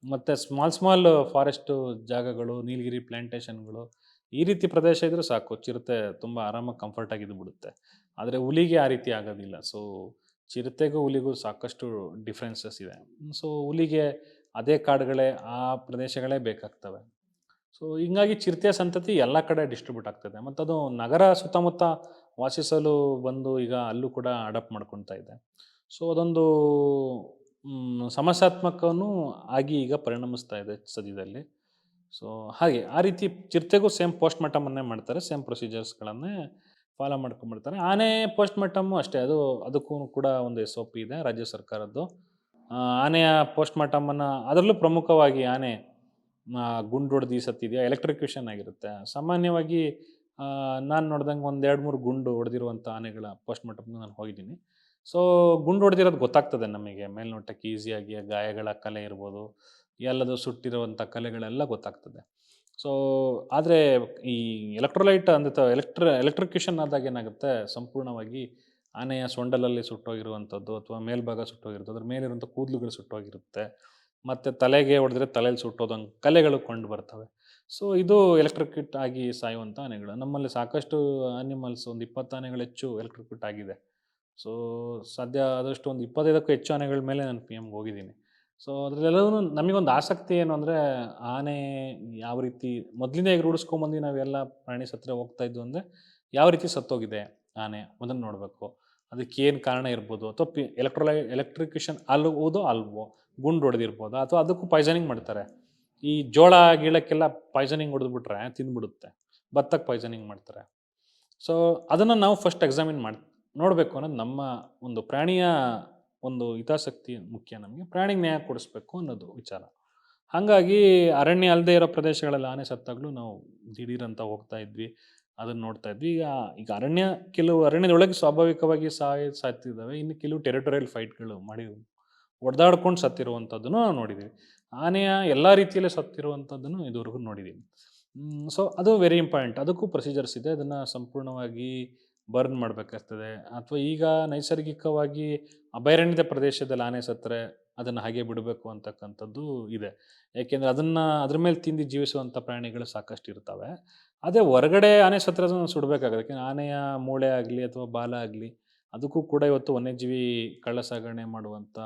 ಮತ್ತು ಸ್ಮಾಲ್ ಸ್ಮಾಲ್ ಫಾರೆಸ್ಟು ಜಾಗಗಳು, ನೀಲಗಿರಿ ಪ್ಲ್ಯಾಂಟೇಷನ್ಗಳು ಈ ರೀತಿ ಪ್ರದೇಶ ಇದ್ದರೂ ಸಾಕು. ಚಿರತೆ ತುಂಬ ಆರಾಮಾಗಿ ಕಂಫರ್ಟಾಗಿ ಇದ್ದು ಬಿಡುತ್ತೆ ಆದರೆ ಹುಲಿಗೆ ಆ ರೀತಿ ಆಗೋದಿಲ್ಲ. ಸೊ ಚಿರತೆಗೂ ಹುಲಿಗೂ ಸಾಕಷ್ಟು ಡಿಫ್ರೆನ್ಸಸ್ ಇದೆ ಸೊ ಹುಲಿಗೆ ಅದೇ ಕಾಡುಗಳೇ, ಆ ಪ್ರದೇಶಗಳೇ ಬೇಕಾಗ್ತವೆ. ಸೊ ಹಿಂಗಾಗಿ ಚಿರತೆಯ ಸಂತತಿ ಎಲ್ಲ ಕಡೆ ಡಿಸ್ಟ್ರಿಬ್ಯೂಟ್ ಆಗ್ತದೆ. ಮತ್ತು ಅದು ನಗರ ಸುತ್ತಮುತ್ತ ವಾಸಿಸಲು ಬಂದು ಈಗ ಅಲ್ಲೂ ಕೂಡ ಅಡಾಪ್ಟ್ ಮಾಡ್ಕೊತಾ ಇದೆ. ಸೊ ಅದೊಂದು ಸಮಸ್ಯಾತ್ಮಕವೂ ಆಗಿ ಈಗ ಪರಿಣಮಿಸ್ತಾ ಇದೆ ಸದ್ಯದಲ್ಲಿ. ಸೊ ಹಾಗೆ ಆ ರೀತಿ ಚಿರತೆಗೂ ಸೇಮ್ ಪೋಸ್ಟ್ ಮಾರ್ಟಮನ್ನೇ ಮಾಡ್ತಾರೆ ಸೇಮ್ ಪ್ರೊಸೀಜರ್ಸ್ಗಳನ್ನೇ ಫಾಲೋ ಮಾಡ್ಕೊಂಡ್ಬಿಡ್ತಾರೆ ಆನೆ ಪೋಸ್ಟ್ ಮಾರ್ಟಮ್ಮು ಅಷ್ಟೇ, ಅದು ಅದಕ್ಕೂ ಕೂಡ ಒಂದು ಎಸ್ ಇದೆ, ರಾಜ್ಯ ಸರ್ಕಾರದ್ದು. ಆನೆಯ ಪೋಸ್ಟ್ ಮಾರ್ಟಮನ್ನು ಅದರಲ್ಲೂ ಪ್ರಮುಖವಾಗಿ ಆನೆ ಗುಂಡು ಹೊಡೆದು ಸತ್ತಿದೆಯಾ ಎಲೆಕ್ಟ್ರಿಕ್ಯೂಷನ್ ಆಗಿರುತ್ತೆ. ಸಾಮಾನ್ಯವಾಗಿ ನಾನು ನೋಡ್ದಂಗೆ ಒಂದು ಎರಡು ಮೂರು ಗುಂಡು ಹೊಡೆದಿರುವಂಥ ಆನೆಗಳ ಪೋಸ್ಟ್ ಮಾರ್ಟಮ್ಗೆ ನಾನು ಹೋಗಿದ್ದೀನಿ. ಸೊ, ಗುಂಡು ಹೊಡೆದಿರೋದು ಗೊತ್ತಾಗ್ತದೆ ನಮಗೆ. ಮೇಲ್ನೋಟಕ್ಕೆ ಈಸಿಯಾಗಿ ಗಾಯಗಳ ಕಲೆ ಇರ್ಬೋದು, ಎಲ್ಲದು ಸುಟ್ಟಿರುವಂಥ ಕಲೆಗಳೆಲ್ಲ ಗೊತ್ತಾಗ್ತದೆ. ಸೊ ಆದರೆ ಈ ಎಲೆಕ್ಟ್ರೋಲೈಟ್ ಅಂತ ಎಲೆಕ್ಟ್ರ ಎಲೆಕ್ಟ್ರಿಕ್ಯೂಷನ್ ಆದಾಗ ಏನಾಗುತ್ತೆ? ಸಂಪೂರ್ಣವಾಗಿ ಆನೆಯ ಸೊಂಡಲಲ್ಲಿ ಸುಟ್ಟೋಗಿರುವಂಥದ್ದು ಅಥವಾ ಮೇಲ್ಭಾಗ ಸುಟ್ಟೋಗಿರುತ್ತೆ ಅದ್ರ ಮೇಲಿರುವಂಥ ಕೂದಲುಗಳು ಸುಟ್ಟೋಗಿರುತ್ತೆ. ಮತ್ತು ತಲೆಗೆ ಹೊಡೆದ್ರೆ ತಲೆಯಲ್ಲಿ ಸುಟ್ಟೋದಂಗೆ ಕಲೆಗಳು ಕಂಡು ಬರ್ತವೆ. ಸೊ ಇದು ಎಲೆಕ್ಟ್ರಿಕ್ಯೂಟ್ ಆಗಿ ಸಾಯುವಂಥ ಆನೆಗಳು. ನಮ್ಮಲ್ಲಿ ಸಾಕಷ್ಟು ಆನಿಮಲ್ಸ್ ಒಂದು ಇಪ್ಪತ್ತು ಆನೆಗಳು ಹೆಚ್ಚು ಎಲೆಕ್ಟ್ರಿಕ್ಯೂಟ್ ಆಗಿದೆ. ಸೊ ಸಾಧ್ಯ ಆದಷ್ಟು ಒಂದು ಇಪ್ಪತ್ತೈದಕ್ಕೂ ಹೆಚ್ಚು ಆನೆಗಳ ಮೇಲೆ ನಾನು ಪಿ ಎಮ್ಗೆ ಹೋಗಿದ್ದೀನಿ. ಸೊ ಅದರಲ್ಲೆಲ್ಲೂ ನಮಗೊಂದು ಆಸಕ್ತಿ ಏನು ಅಂದರೆ ಆನೆ ಯಾವ ರೀತಿ ಮೊದಲಿಂದ ಹೇಗೆ ರೂಢಿಸ್ಕೊಂಬಂದು ನಾವೆಲ್ಲ ಪ್ರಾಣಿ ಸತ್ರ ಹೋಗ್ತಾ ಇದ್ವು ಅಂದರೆ ಯಾವ ರೀತಿ ಸತ್ತೋಗಿದೆ ಆನೆ ಅದನ್ನು ನೋಡಬೇಕು. ಅದಕ್ಕೆ ಏನು ಕಾರಣ ಇರ್ಬೋದು? ಅಥವಾ ಪಿ ಎಲೆಕ್ಟ್ರೋಲೈ ಎಲೆಕ್ಟ್ರಿಕ್ಯೂಷನ್ ಅಲ್ವುದೋ ಅಲ್ವೋ? ಗುಂಡು ಹೊಡೆದಿರ್ಬೋದು? ಅಥವಾ ಅದಕ್ಕೂ ಪಾಯ್ಸನಿಂಗ್ ಮಾಡ್ತಾರೆ. ಈ ಜೋಳ, ಗೀಳಕ್ಕೆಲ್ಲ ಪಾಯ್ಸನಿಂಗ್ ಹೊಡೆದ್ಬಿಟ್ರೆ ತಿಂದ್ಬಿಡುತ್ತೆ ಭತ್ತಕ್ಕೆ ಪಾಯ್ಸನಿಂಗ್ ಮಾಡ್ತಾರೆ. ಸೊ ಅದನ್ನು ನಾವು ಫಸ್ಟ್ ಎಕ್ಸಾಮಿನ್ ಮಾಡಿ ನೋಡಬೇಕು. ಅನ್ನೋದು ನಮ್ಮ ಒಂದು ಪ್ರಾಣಿಯ ಒಂದು ಹಿತಾಸಕ್ತಿ ಮುಖ್ಯ ನಮಗೆ. ಪ್ರಾಣಿಗೆ ನ್ಯಾಯ ಕೊಡಿಸ್ಬೇಕು ಅನ್ನೋದು ವಿಚಾರ. ಹಾಗಾಗಿ ಅರಣ್ಯ ಅಲ್ಲದೆ ಇರೋ ಪ್ರದೇಶಗಳಲ್ಲಿ ಆನೆ ಸತ್ತಾಗಲೂ ನಾವು ದಿಢೀರಂತ ಹೋಗ್ತಾ ಇದ್ವಿ. ಅದನ್ನು ನೋಡ್ತಾ ಇದ್ವಿ. ಈಗ ಈಗ ಅರಣ್ಯ ಕೆಲವು ಅರಣ್ಯದೊಳಗೆ ಸ್ವಾಭಾವಿಕವಾಗಿ ಸಾಯ ಸಾಯ್ತಿದ್ದಾವೆ ಇನ್ನು ಕೆಲವು ಟೆರಿಟೋರಿಯಲ್ ಫೈಟ್ಗಳು ಮಾಡಿ, ಒಡೆದಾಡ್ಕೊಂಡು ಸತ್ತಿರುವಂಥದ್ದನ್ನು ನಾವು ನೋಡಿದ್ದೀವಿ ಆನೆಯ ಎಲ್ಲ ರೀತಿಯಲ್ಲೇ ಸತ್ತಿರುವಂಥದ್ದನ್ನು ಇದುವರೆಗೂ ನೋಡಿದ್ದೀವಿ ಸೊ ಅದು ವೆರಿ ಇಂಪಾರ್ಟೆಂಟ್ ಅದಕ್ಕೂ ಪ್ರೊಸೀಜರ್ಸ್ ಇದೆ. ಅದನ್ನು ಸಂಪೂರ್ಣವಾಗಿ ಬರ್ನ್ ಮಾಡಬೇಕಾಗ್ತದೆ. ಅಥವಾ ಈಗ ನೈಸರ್ಗಿಕವಾಗಿ ಅಭಯಾರಣ್ಯದ ಪ್ರದೇಶದಲ್ಲಿ ಆನೆ ಸತ್ತರೆ, ಅದನ್ನು ಹಾಗೆ ಬಿಡಬೇಕು ಅಂತಕ್ಕಂಥದ್ದು ಇದೆ. ಯಾಕೆಂದರೆ ಅದನ್ನು ಅದ್ರ ಮೇಲೆ ತಿಂದು ಜೀವಿಸುವಂಥ ಪ್ರಾಣಿಗಳು ಸಾಕಷ್ಟು ಇರ್ತವೆ. ಅದೇ ಹೊರಗಡೆ ಆನೆ ಸತ್ರ ಅದನ್ನು ಸುಡಬೇಕಾಗುತ್ತೆ. ಯಾಕೆಂದರೆ ಆನೆಯ ಮೂಳೆ ಆಗಲಿ ಅಥವಾ ಬಾಲ ಆಗಲಿ, ಅದಕ್ಕೂ ಕೂಡ ಇವತ್ತು ವನ್ಯಜೀವಿ ಕಳ್ಳ ಸಾಗಣೆ ಮಾಡುವಂಥ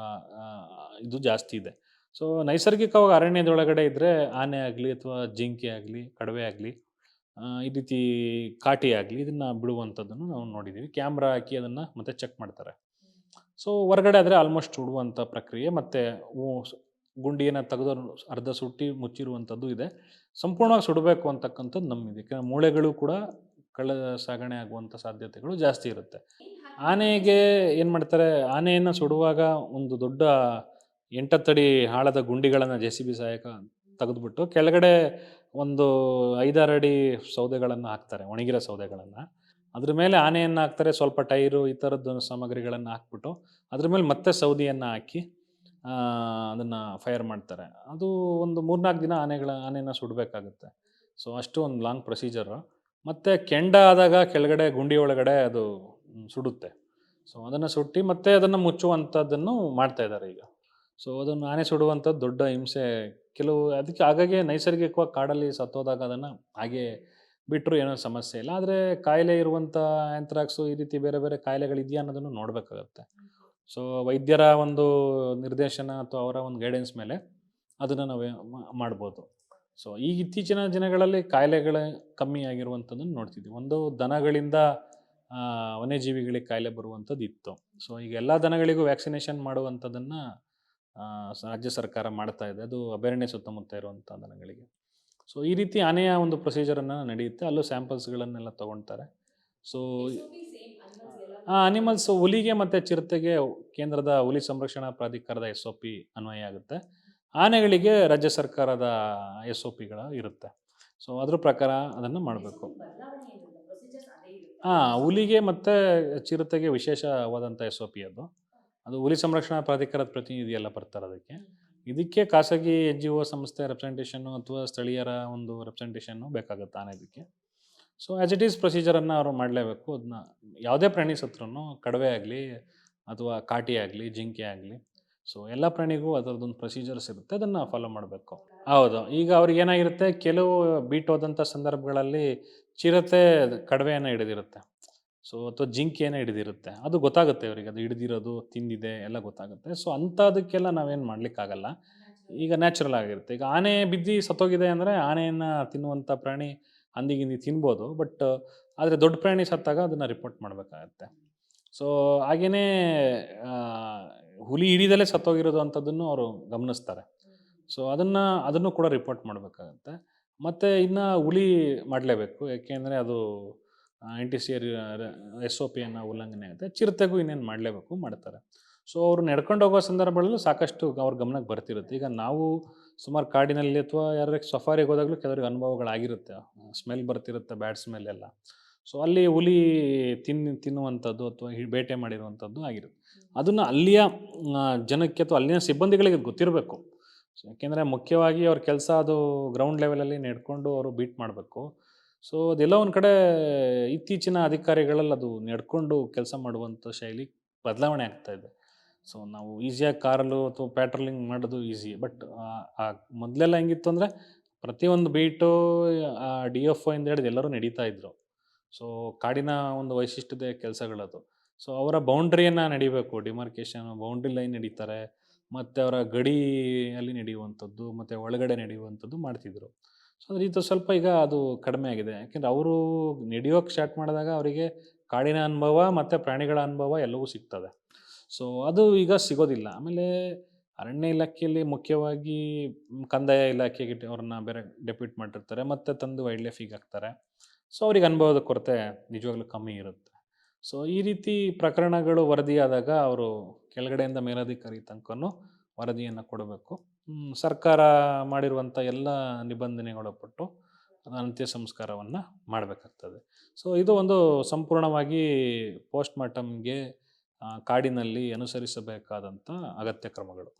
ಇದು ಜಾಸ್ತಿ ಇದೆ. ಸೊ, ನೈಸರ್ಗಿಕವಾಗಿ ಅರಣ್ಯದೊಳಗಡೆ ಇದ್ದರೆ ಆನೆ ಆಗಲಿ ಅಥವಾ ಜಿಂಕೆ ಆಗಲಿ, ಕಡವೆ ಆಗಲಿ ಈ ರೀತಿ ಕಾಟಿ ಆಗಲಿ, ಇದನ್ನು ಬಿಡುವಂಥದ್ದನ್ನು ನಾವು ನೋಡಿದ್ದೀವಿ ಕ್ಯಾಮ್ರಾ ಹಾಕಿ ಅದನ್ನು ಮತ್ತೆ ಚೆಕ್ ಮಾಡ್ತಾರೆ. ಸೊ ಹೊರಗಡೆ ಆದರೆ ಆಲ್ಮೋಸ್ಟ್ ಸುಡುವಂಥ ಪ್ರಕ್ರಿಯೆ, ಮತ್ತು ಗುಂಡಿಯನ್ನು ತೆಗೆದು ಅರ್ಧ ಸುಟ್ಟಿ ಮುಚ್ಚಿರುವಂಥದ್ದು ಇದೆ. ಸಂಪೂರ್ಣವಾಗಿ ಸುಡಬೇಕು ಅಂತಕ್ಕಂಥದ್ದು ನಮ್ಮಿದೆ. ಯಾಕೆಂದರೆ ಮೂಳೆಗಳು ಕೂಡ ಕಳ್ಳ, ಸಾಗಣೆ ಆಗುವಂಥ ಸಾಧ್ಯತೆಗಳು ಜಾಸ್ತಿ ಇರುತ್ತೆ. ಆನೆಗೆ ಏನು ಮಾಡ್ತಾರೆ, ಆನೆಯನ್ನು ಸುಡುವಾಗ ಒಂದು ದೊಡ್ಡ ಎಂಟತ್ತಡಿ ಆಳದ ಗುಂಡಿಗಳನ್ನು ಜೆ ಸಿ ಬಿ ಸಹಾಯಕ ತೆಗೆದುಬಿಟ್ಟು ಕೆಳಗಡೆ ಒಂದು ಐದಾರು ಅಡಿ ಸೌದೆಗಳನ್ನು ಹಾಕ್ತಾರೆ, ಒಣಗಿರೋ ಸೌದೆಗಳನ್ನು. ಅದ್ರ ಮೇಲೆ ಆನೆಯನ್ನು ಹಾಕ್ತಾರೆ, ಸ್ವಲ್ಪ ಟೈರು ಈ ಥರದ್ದು ಸಾಮಗ್ರಿಗಳನ್ನು ಹಾಕ್ಬಿಟ್ಟು ಅದ್ರ ಮೇಲೆ ಮತ್ತೆ ಸೌದಿಯನ್ನು ಹಾಕಿ ಅದನ್ನು ಫೈರ್ ಮಾಡ್ತಾರೆ. ಅದು ಒಂದು ಮೂರ್ನಾಲ್ಕು ದಿನ ಆನೆಗಳ ಆನೆನ ಸುಡಬೇಕಾಗುತ್ತೆ. ಸೊ ಅಷ್ಟು ಒಂದು ಲಾಂಗ್ ಪ್ರೊಸೀಜರು ಮತ್ತು ಕೆಂಡ ಆದಾಗ ಕೆಳಗಡೆ, ಗುಂಡಿ ಒಳಗಡೆ ಅದು ಸುಡುತ್ತೆ. ಸೊ ಅದನ್ನು ಸುಟ್ಟಿ ಮತ್ತೆ ಅದನ್ನು ಮುಚ್ಚುವಂಥದ್ದನ್ನು ಮಾಡ್ತಾ ಇದ್ದಾರೆ ಈಗ. ಸೊ ಅದನ್ನು ಆನೆ ಸುಡುವಂಥದ್ದು ದೊಡ್ಡ ಹಿಂಸೆ. ಕೆಲವು, ಅದಕ್ಕೆ ಹಾಗಾಗಿ ನೈಸರ್ಗಿಕವಾಗಿ ಕಾಡಲ್ಲಿ ಸತ್ತೋದಾಗ ಅದನ್ನು ಹಾಗೆ ಬಿಟ್ಟರು ಏನೋ ಸಮಸ್ಯೆ ಇಲ್ಲ. ಆದರೆ ಕಾಯಿಲೆ ಇರುವಂಥ ಆ್ಯಂಥ್ರಾಕ್ಸು ಈ ರೀತಿ ಬೇರೆ ಬೇರೆ ಕಾಯಿಲೆಗಳಿದೆಯಾ ಅನ್ನೋದನ್ನು ನೋಡಬೇಕಾಗತ್ತೆ. ಸೊ ವೈದ್ಯರ ಒಂದು ನಿರ್ದೇಶನ ಅಥವಾ ಅವರ ಒಂದು ಗೈಡೆನ್ಸ್ ಮೇಲೆ ಅದನ್ನು ನಾವು ಮಾಡ್ಬೋದು. ಸೊ ಈಗ ಇತ್ತೀಚಿನ ದಿನಗಳಲ್ಲಿ ಕಾಯಿಲೆಗಳ ಕಮ್ಮಿ ಆಗಿರುವಂಥದ್ದನ್ನು ನೋಡ್ತಿದ್ದೀವಿ ಒಂದು ದನಗಳಿಂದ ವನ್ಯಜೀವಿಗಳಿಗೆ ಕಾಯಿಲೆ ಬರುವಂಥದ್ದು ಇತ್ತು. ಸೊ ಈಗ ಎಲ್ಲ ದನಗಳಿಗೂ ವ್ಯಾಕ್ಸಿನೇಷನ್ ಮಾಡುವಂಥದ್ದನ್ನು ರಾಜ್ಯ ಸರ್ಕಾರ ಮಾಡ್ತಾ ಇದೆ. ಅದು ಅಭಯಾರಣ್ಯ ಸುತ್ತಮುತ್ತ ಇರುವಂಥ ದನಗಳಿಗೆ. ಸೊ ಈ ರೀತಿ ಆನೆಯ ಒಂದು ಪ್ರೊಸೀಜರನ್ನು ನಡೆಯುತ್ತೆ. ಅಲ್ಲೂ ಸ್ಯಾಂಪಲ್ಸ್ಗಳನ್ನೆಲ್ಲ ತೊಗೊಳ್ತಾರೆ ಸೊ ಆ ಅನಿಮಲ್ಸ್ ಹುಲಿಗೆ ಮತ್ತು ಚಿರತೆಗೆ ಕೇಂದ್ರದ ಹುಲಿ ಸಂರಕ್ಷಣಾ ಪ್ರಾಧಿಕಾರದ ಎಸ್ ಒ ಪಿ ಅನ್ವಯ ಆಗುತ್ತೆ. ಆನೆಗಳಿಗೆ ರಾಜ್ಯ ಸರ್ಕಾರದ ಎಸ್ ಒ ಪಿಗಳು ಇರುತ್ತೆ. ಸೊ ಅದ್ರ ಪ್ರಕಾರ ಅದನ್ನು ಮಾಡಬೇಕು. ಹಾಂ ಹುಲಿಗೆ ಮತ್ತು ಚಿರತೆಗೆ ವಿಶೇಷವಾದಂಥ ಎಸ್ ಒ ಪಿ ಅದು. ಅದು ಹುಲಿ ಸಂರಕ್ಷಣಾ ಪ್ರಾಧಿಕಾರದ ಪ್ರತಿನಿಧಿ ಎಲ್ಲ ಬರ್ತಾರೆ ಅದಕ್ಕೆ. ಇದಕ್ಕೆ ಖಾಸಗಿ ಎನ್ ಜಿ ಒ ಸಂಸ್ಥೆ ರೆಪ್ರೆಸೆಂಟೇಷನ್ನು ಅಥವಾ ಸ್ಥಳೀಯರ ಒಂದು ರೆಪ್ರೆಸೆಂಟೇಷನ್ನು ಬೇಕಾಗುತ್ತೆ ಆನೆ ಇದಕ್ಕೆ. ಸೊ ಆ್ಯಸ್ ಇಟ್ ಈಸ್ ಪ್ರೊಸೀಜರನ್ನು ಅವರು ಮಾಡಲೇಬೇಕು. ಅದನ್ನ ಯಾವುದೇ ಪ್ರಾಣಿ ಸತ್ರೂ ಕಡವೆ ಆಗಲಿ ಅಥವಾ ಕಾಟಿ ಆಗಲಿ, ಜಿಂಕೆ ಆಗಲಿ ಸೊ ಎಲ್ಲ ಪ್ರಾಣಿಗೂ ಅದರದ್ದೊಂದು ಪ್ರೊಸೀಜರ್ಸ್ ಇರುತ್ತೆ ಅದನ್ನು ಫಾಲೋ ಮಾಡಬೇಕು. ಹೌದು, ಈಗ ಅವ್ರಿಗೆ ಏನಾಗಿರುತ್ತೆ, ಕೆಲವು ಬೀಟ್ ಹೋದಂಥ ಸಂದರ್ಭಗಳಲ್ಲಿ ಚಿರತೆ ಕಡವೆಯನ್ನು ಹಿಡಿದಿರುತ್ತೆ. ಸೊ ಅಥವಾ ಜಿಂಕೆಯನ್ನು ಹಿಡಿದಿರುತ್ತೆ ಅದು ಗೊತ್ತಾಗುತ್ತೆ ಅವರಿಗೆ ಅದು ಹಿಡಿದಿರೋದು ತಿಂದಿದೆ ಎಲ್ಲ ಗೊತ್ತಾಗುತ್ತೆ. ಸೊ ಅಂಥದಕ್ಕೆಲ್ಲ ನಾವೇನು ಮಾಡಲಿಕ್ಕಾಗಲ್ಲ. ಈಗ ನ್ಯಾಚುರಲ್ ಆಗಿರುತ್ತೆ. ಈಗ ಆನೆ ಬಿದ್ದು ಸತ್ತೋಗಿದೆ ಅಂದರೆ ಆನೆಯನ್ನು ತಿನ್ನುವಂಥ ಪ್ರಾಣಿ ಹಂದಿಗಿಂದಿ ತಿನ್ಬೋದು ಬಟ್ ಆದರೆ ದೊಡ್ಡ ಪ್ರಾಣಿ ಸತ್ತಾಗ ಅದನ್ನು ರಿಪೋರ್ಟ್ ಮಾಡಬೇಕಾಗತ್ತೆ. ಸೊ ಹಾಗೆಯೇ ಹುಲಿ ಹಿಡಿದಲೇ ಸತ್ತೋಗಿರೋದು ಅಂಥದ್ದನ್ನು ಅವರು ಗಮನಿಸ್ತಾರೆ. ಸೊ ಅದನ್ನು ಅದನ್ನು ಕೂಡ ರಿಪೋರ್ಟ್ ಮಾಡಬೇಕಾಗತ್ತೆ. ಮತ್ತು ಇನ್ನು ಹುಲಿ ಮಾಡಲೇಬೇಕು ಯಾಕೆಂದರೆ ಅದು N T C S O ಪಿಯನ್ನು ಉಲ್ಲಂಘನೆ ಆಗುತ್ತೆ. ಚಿರತೆಗೂ ಇನ್ನೇನು ಮಾಡಲೇಬೇಕು, ಮಾಡ್ತಾರೆ. ಸೊ ಅವರು ನಡ್ಕೊಂಡು ಹೋಗೋ ಸಂದರ್ಭಗಳಲ್ಲೂ ಸಾಕಷ್ಟು ಅವ್ರ ಗಮನಕ್ಕೆ ಬರ್ತಿರುತ್ತೆ. ಈಗ ನಾವು ಸುಮಾರು ಕಾಡಿನಲ್ಲಿ ಅಥವಾ ಯಾರು ಸಫಾರಿಗೆ ಹೋದಾಗಲೂ ಕೆಲವ್ರಿಗೆ ಅನುಭವಗಳಾಗಿರುತ್ತೆ. ಸ್ಮೆಲ್ ಬರ್ತಿರುತ್ತೆ, ಬ್ಯಾಡ್ ಸ್ಮೆಲ್ ಎಲ್ಲ. ಸೊ ಅಲ್ಲಿ ಹುಲಿ ತಿನ್, ತಿನ್ನುವಂಥದ್ದು ಅಥವಾ ಬೇಟೆ ಮಾಡಿರುವಂಥದ್ದು ಆಗಿರುತ್ತೆ. ಅದನ್ನು ಅಲ್ಲಿಯ ಜನಕ್ಕೆ ಅಥವಾ ಅಲ್ಲಿನ ಸಿಬ್ಬಂದಿಗಳಿಗೆ ಗೊತ್ತಿರಬೇಕು. ಯಾಕೆಂದರೆ ಮುಖ್ಯವಾಗಿ ಅವ್ರ ಕೆಲಸ ಅದು ಗ್ರೌಂಡ್ ಲೆವೆಲಲ್ಲಿ ನಡ್ಕೊಂಡು ಅವರು ಬೀಟ್ ಮಾಡಬೇಕು. ಸೊ ಅದೆಲ್ಲ ಒಂದು ಕಡೆ ಇತ್ತೀಚಿನ ಅಧಿಕಾರಿಗಳಲ್ಲಿ ಅದು ನಡ್ಕೊಂಡು ಕೆಲಸ ಮಾಡುವಂಥ ಶೈಲಿ ಬದಲಾವಣೆ ಆಗ್ತಾ ಇದೆ. ಸೊ ನಾವು ಈಸಿಯಾಗಿ ಕಾರಲ್ಲು ಅಥವಾ ಪ್ಯಾಟ್ರೋಲಿಂಗ್ ಮಾಡೋದು ಈಸಿ ಬಟ್ ಆ ಮೊದಲೆಲ್ಲ ಹೆಂಗಿತ್ತು ಅಂದರೆ ಪ್ರತಿಯೊಂದು ಬೀಟು ಡಿ ಎಫ್ ಇಂದ ಹಿಡಿದು ಎಲ್ಲರೂ ನಡೀತಾ ಇದ್ರು. ಸೊ ಕಾಡಿನ ಒಂದು ವೈಶಿಷ್ಟ್ಯತೆ ಕೆಲಸಗಳದು. ಸೊ ಅವರ ಬೌಂಡ್ರಿಯನ್ನು ನಡಿಬೇಕು ಡಿಮಾರ್ಕೇಶನ್ ಬೌಂಡ್ರಿ ಲೈನ್ ನಡೀತಾರೆ, ಮತ್ತು ಅವರ ಗಡಿಯಲ್ಲಿ ನಡೆಯುವಂಥದ್ದು, ಮತ್ತು ಒಳಗಡೆ ನಡೆಯುವಂಥದ್ದು ಮಾಡ್ತಿದ್ರು. ಸೊ, ಅದ್ರ ಇದು ಸ್ವಲ್ಪ ಈಗ ಅದು ಕಡಿಮೆ ಆಗಿದೆ. ಯಾಕೆಂದರೆ ಅವರು ನಡೆಯೋಕೆ ಸ್ಟಾರ್ಟ್ ಮಾಡಿದಾಗ ಅವರಿಗೆ ಕಾಡಿನ ಅನುಭವ ಮತ್ತು ಪ್ರಾಣಿಗಳ ಅನುಭವ ಎಲ್ಲವೂ ಸಿಗ್ತದೆ. ಸೊ, ಅದು ಈಗ ಸಿಗೋದಿಲ್ಲ. ಆಮೇಲೆ ಅರಣ್ಯ ಇಲಾಖೆಯಲ್ಲಿ ಮುಖ್ಯವಾಗಿ ಕಂದಾಯ ಇಲಾಖೆಗೆ ಅವ್ರನ್ನ ಬೇರೆ ಡೆಪ್ಯೂಟ್ ಮಾಡಿರ್ತಾರೆ. ಮತ್ತು ತಂದು ವೈಲ್ಡ್ ಲೈಫಿಗೆ ಹಾಕ್ತಾರೆ. ಸೊ, ಅವ್ರಿಗೆ ಅನುಭವದ ಕೊರತೆ ನಿಜವಾಗ್ಲೂ ಕಮ್ಮಿ ಇರುತ್ತೆ. ಸೊ, ಈ ರೀತಿ ಪ್ರಕರಣಗಳು ವರದಿಯಾದಾಗ ಅವರು ಕೆಳಗಡೆಯಿಂದ ಮೇಲಾಧಿಕಾರಿ ತನಕನೂ ವರದಿಯನ್ನು ಕೊಡಬೇಕು. ಸರ್ಕಾರ ಮಾಡಿರುವಂಥ ಎಲ್ಲ ನಿಬಂಧನೆಗೊಳಪಟ್ಟು ಅಂತ್ಯ ಸಂಸ್ಕಾರವನ್ನು ಮಾಡಬೇಕಾಗ್ತದೆ. ಸೊ ಇದು ಒಂದು ಸಂಪೂರ್ಣವಾಗಿ ಪೋಸ್ಟ್ ಮಾರ್ಟಮ್ಗೆ ಕಾಡಿನಲ್ಲಿ ಅನುಸರಿಸಬೇಕಾದಂಥ ಅಗತ್ಯ ಕ್ರಮಗಳು.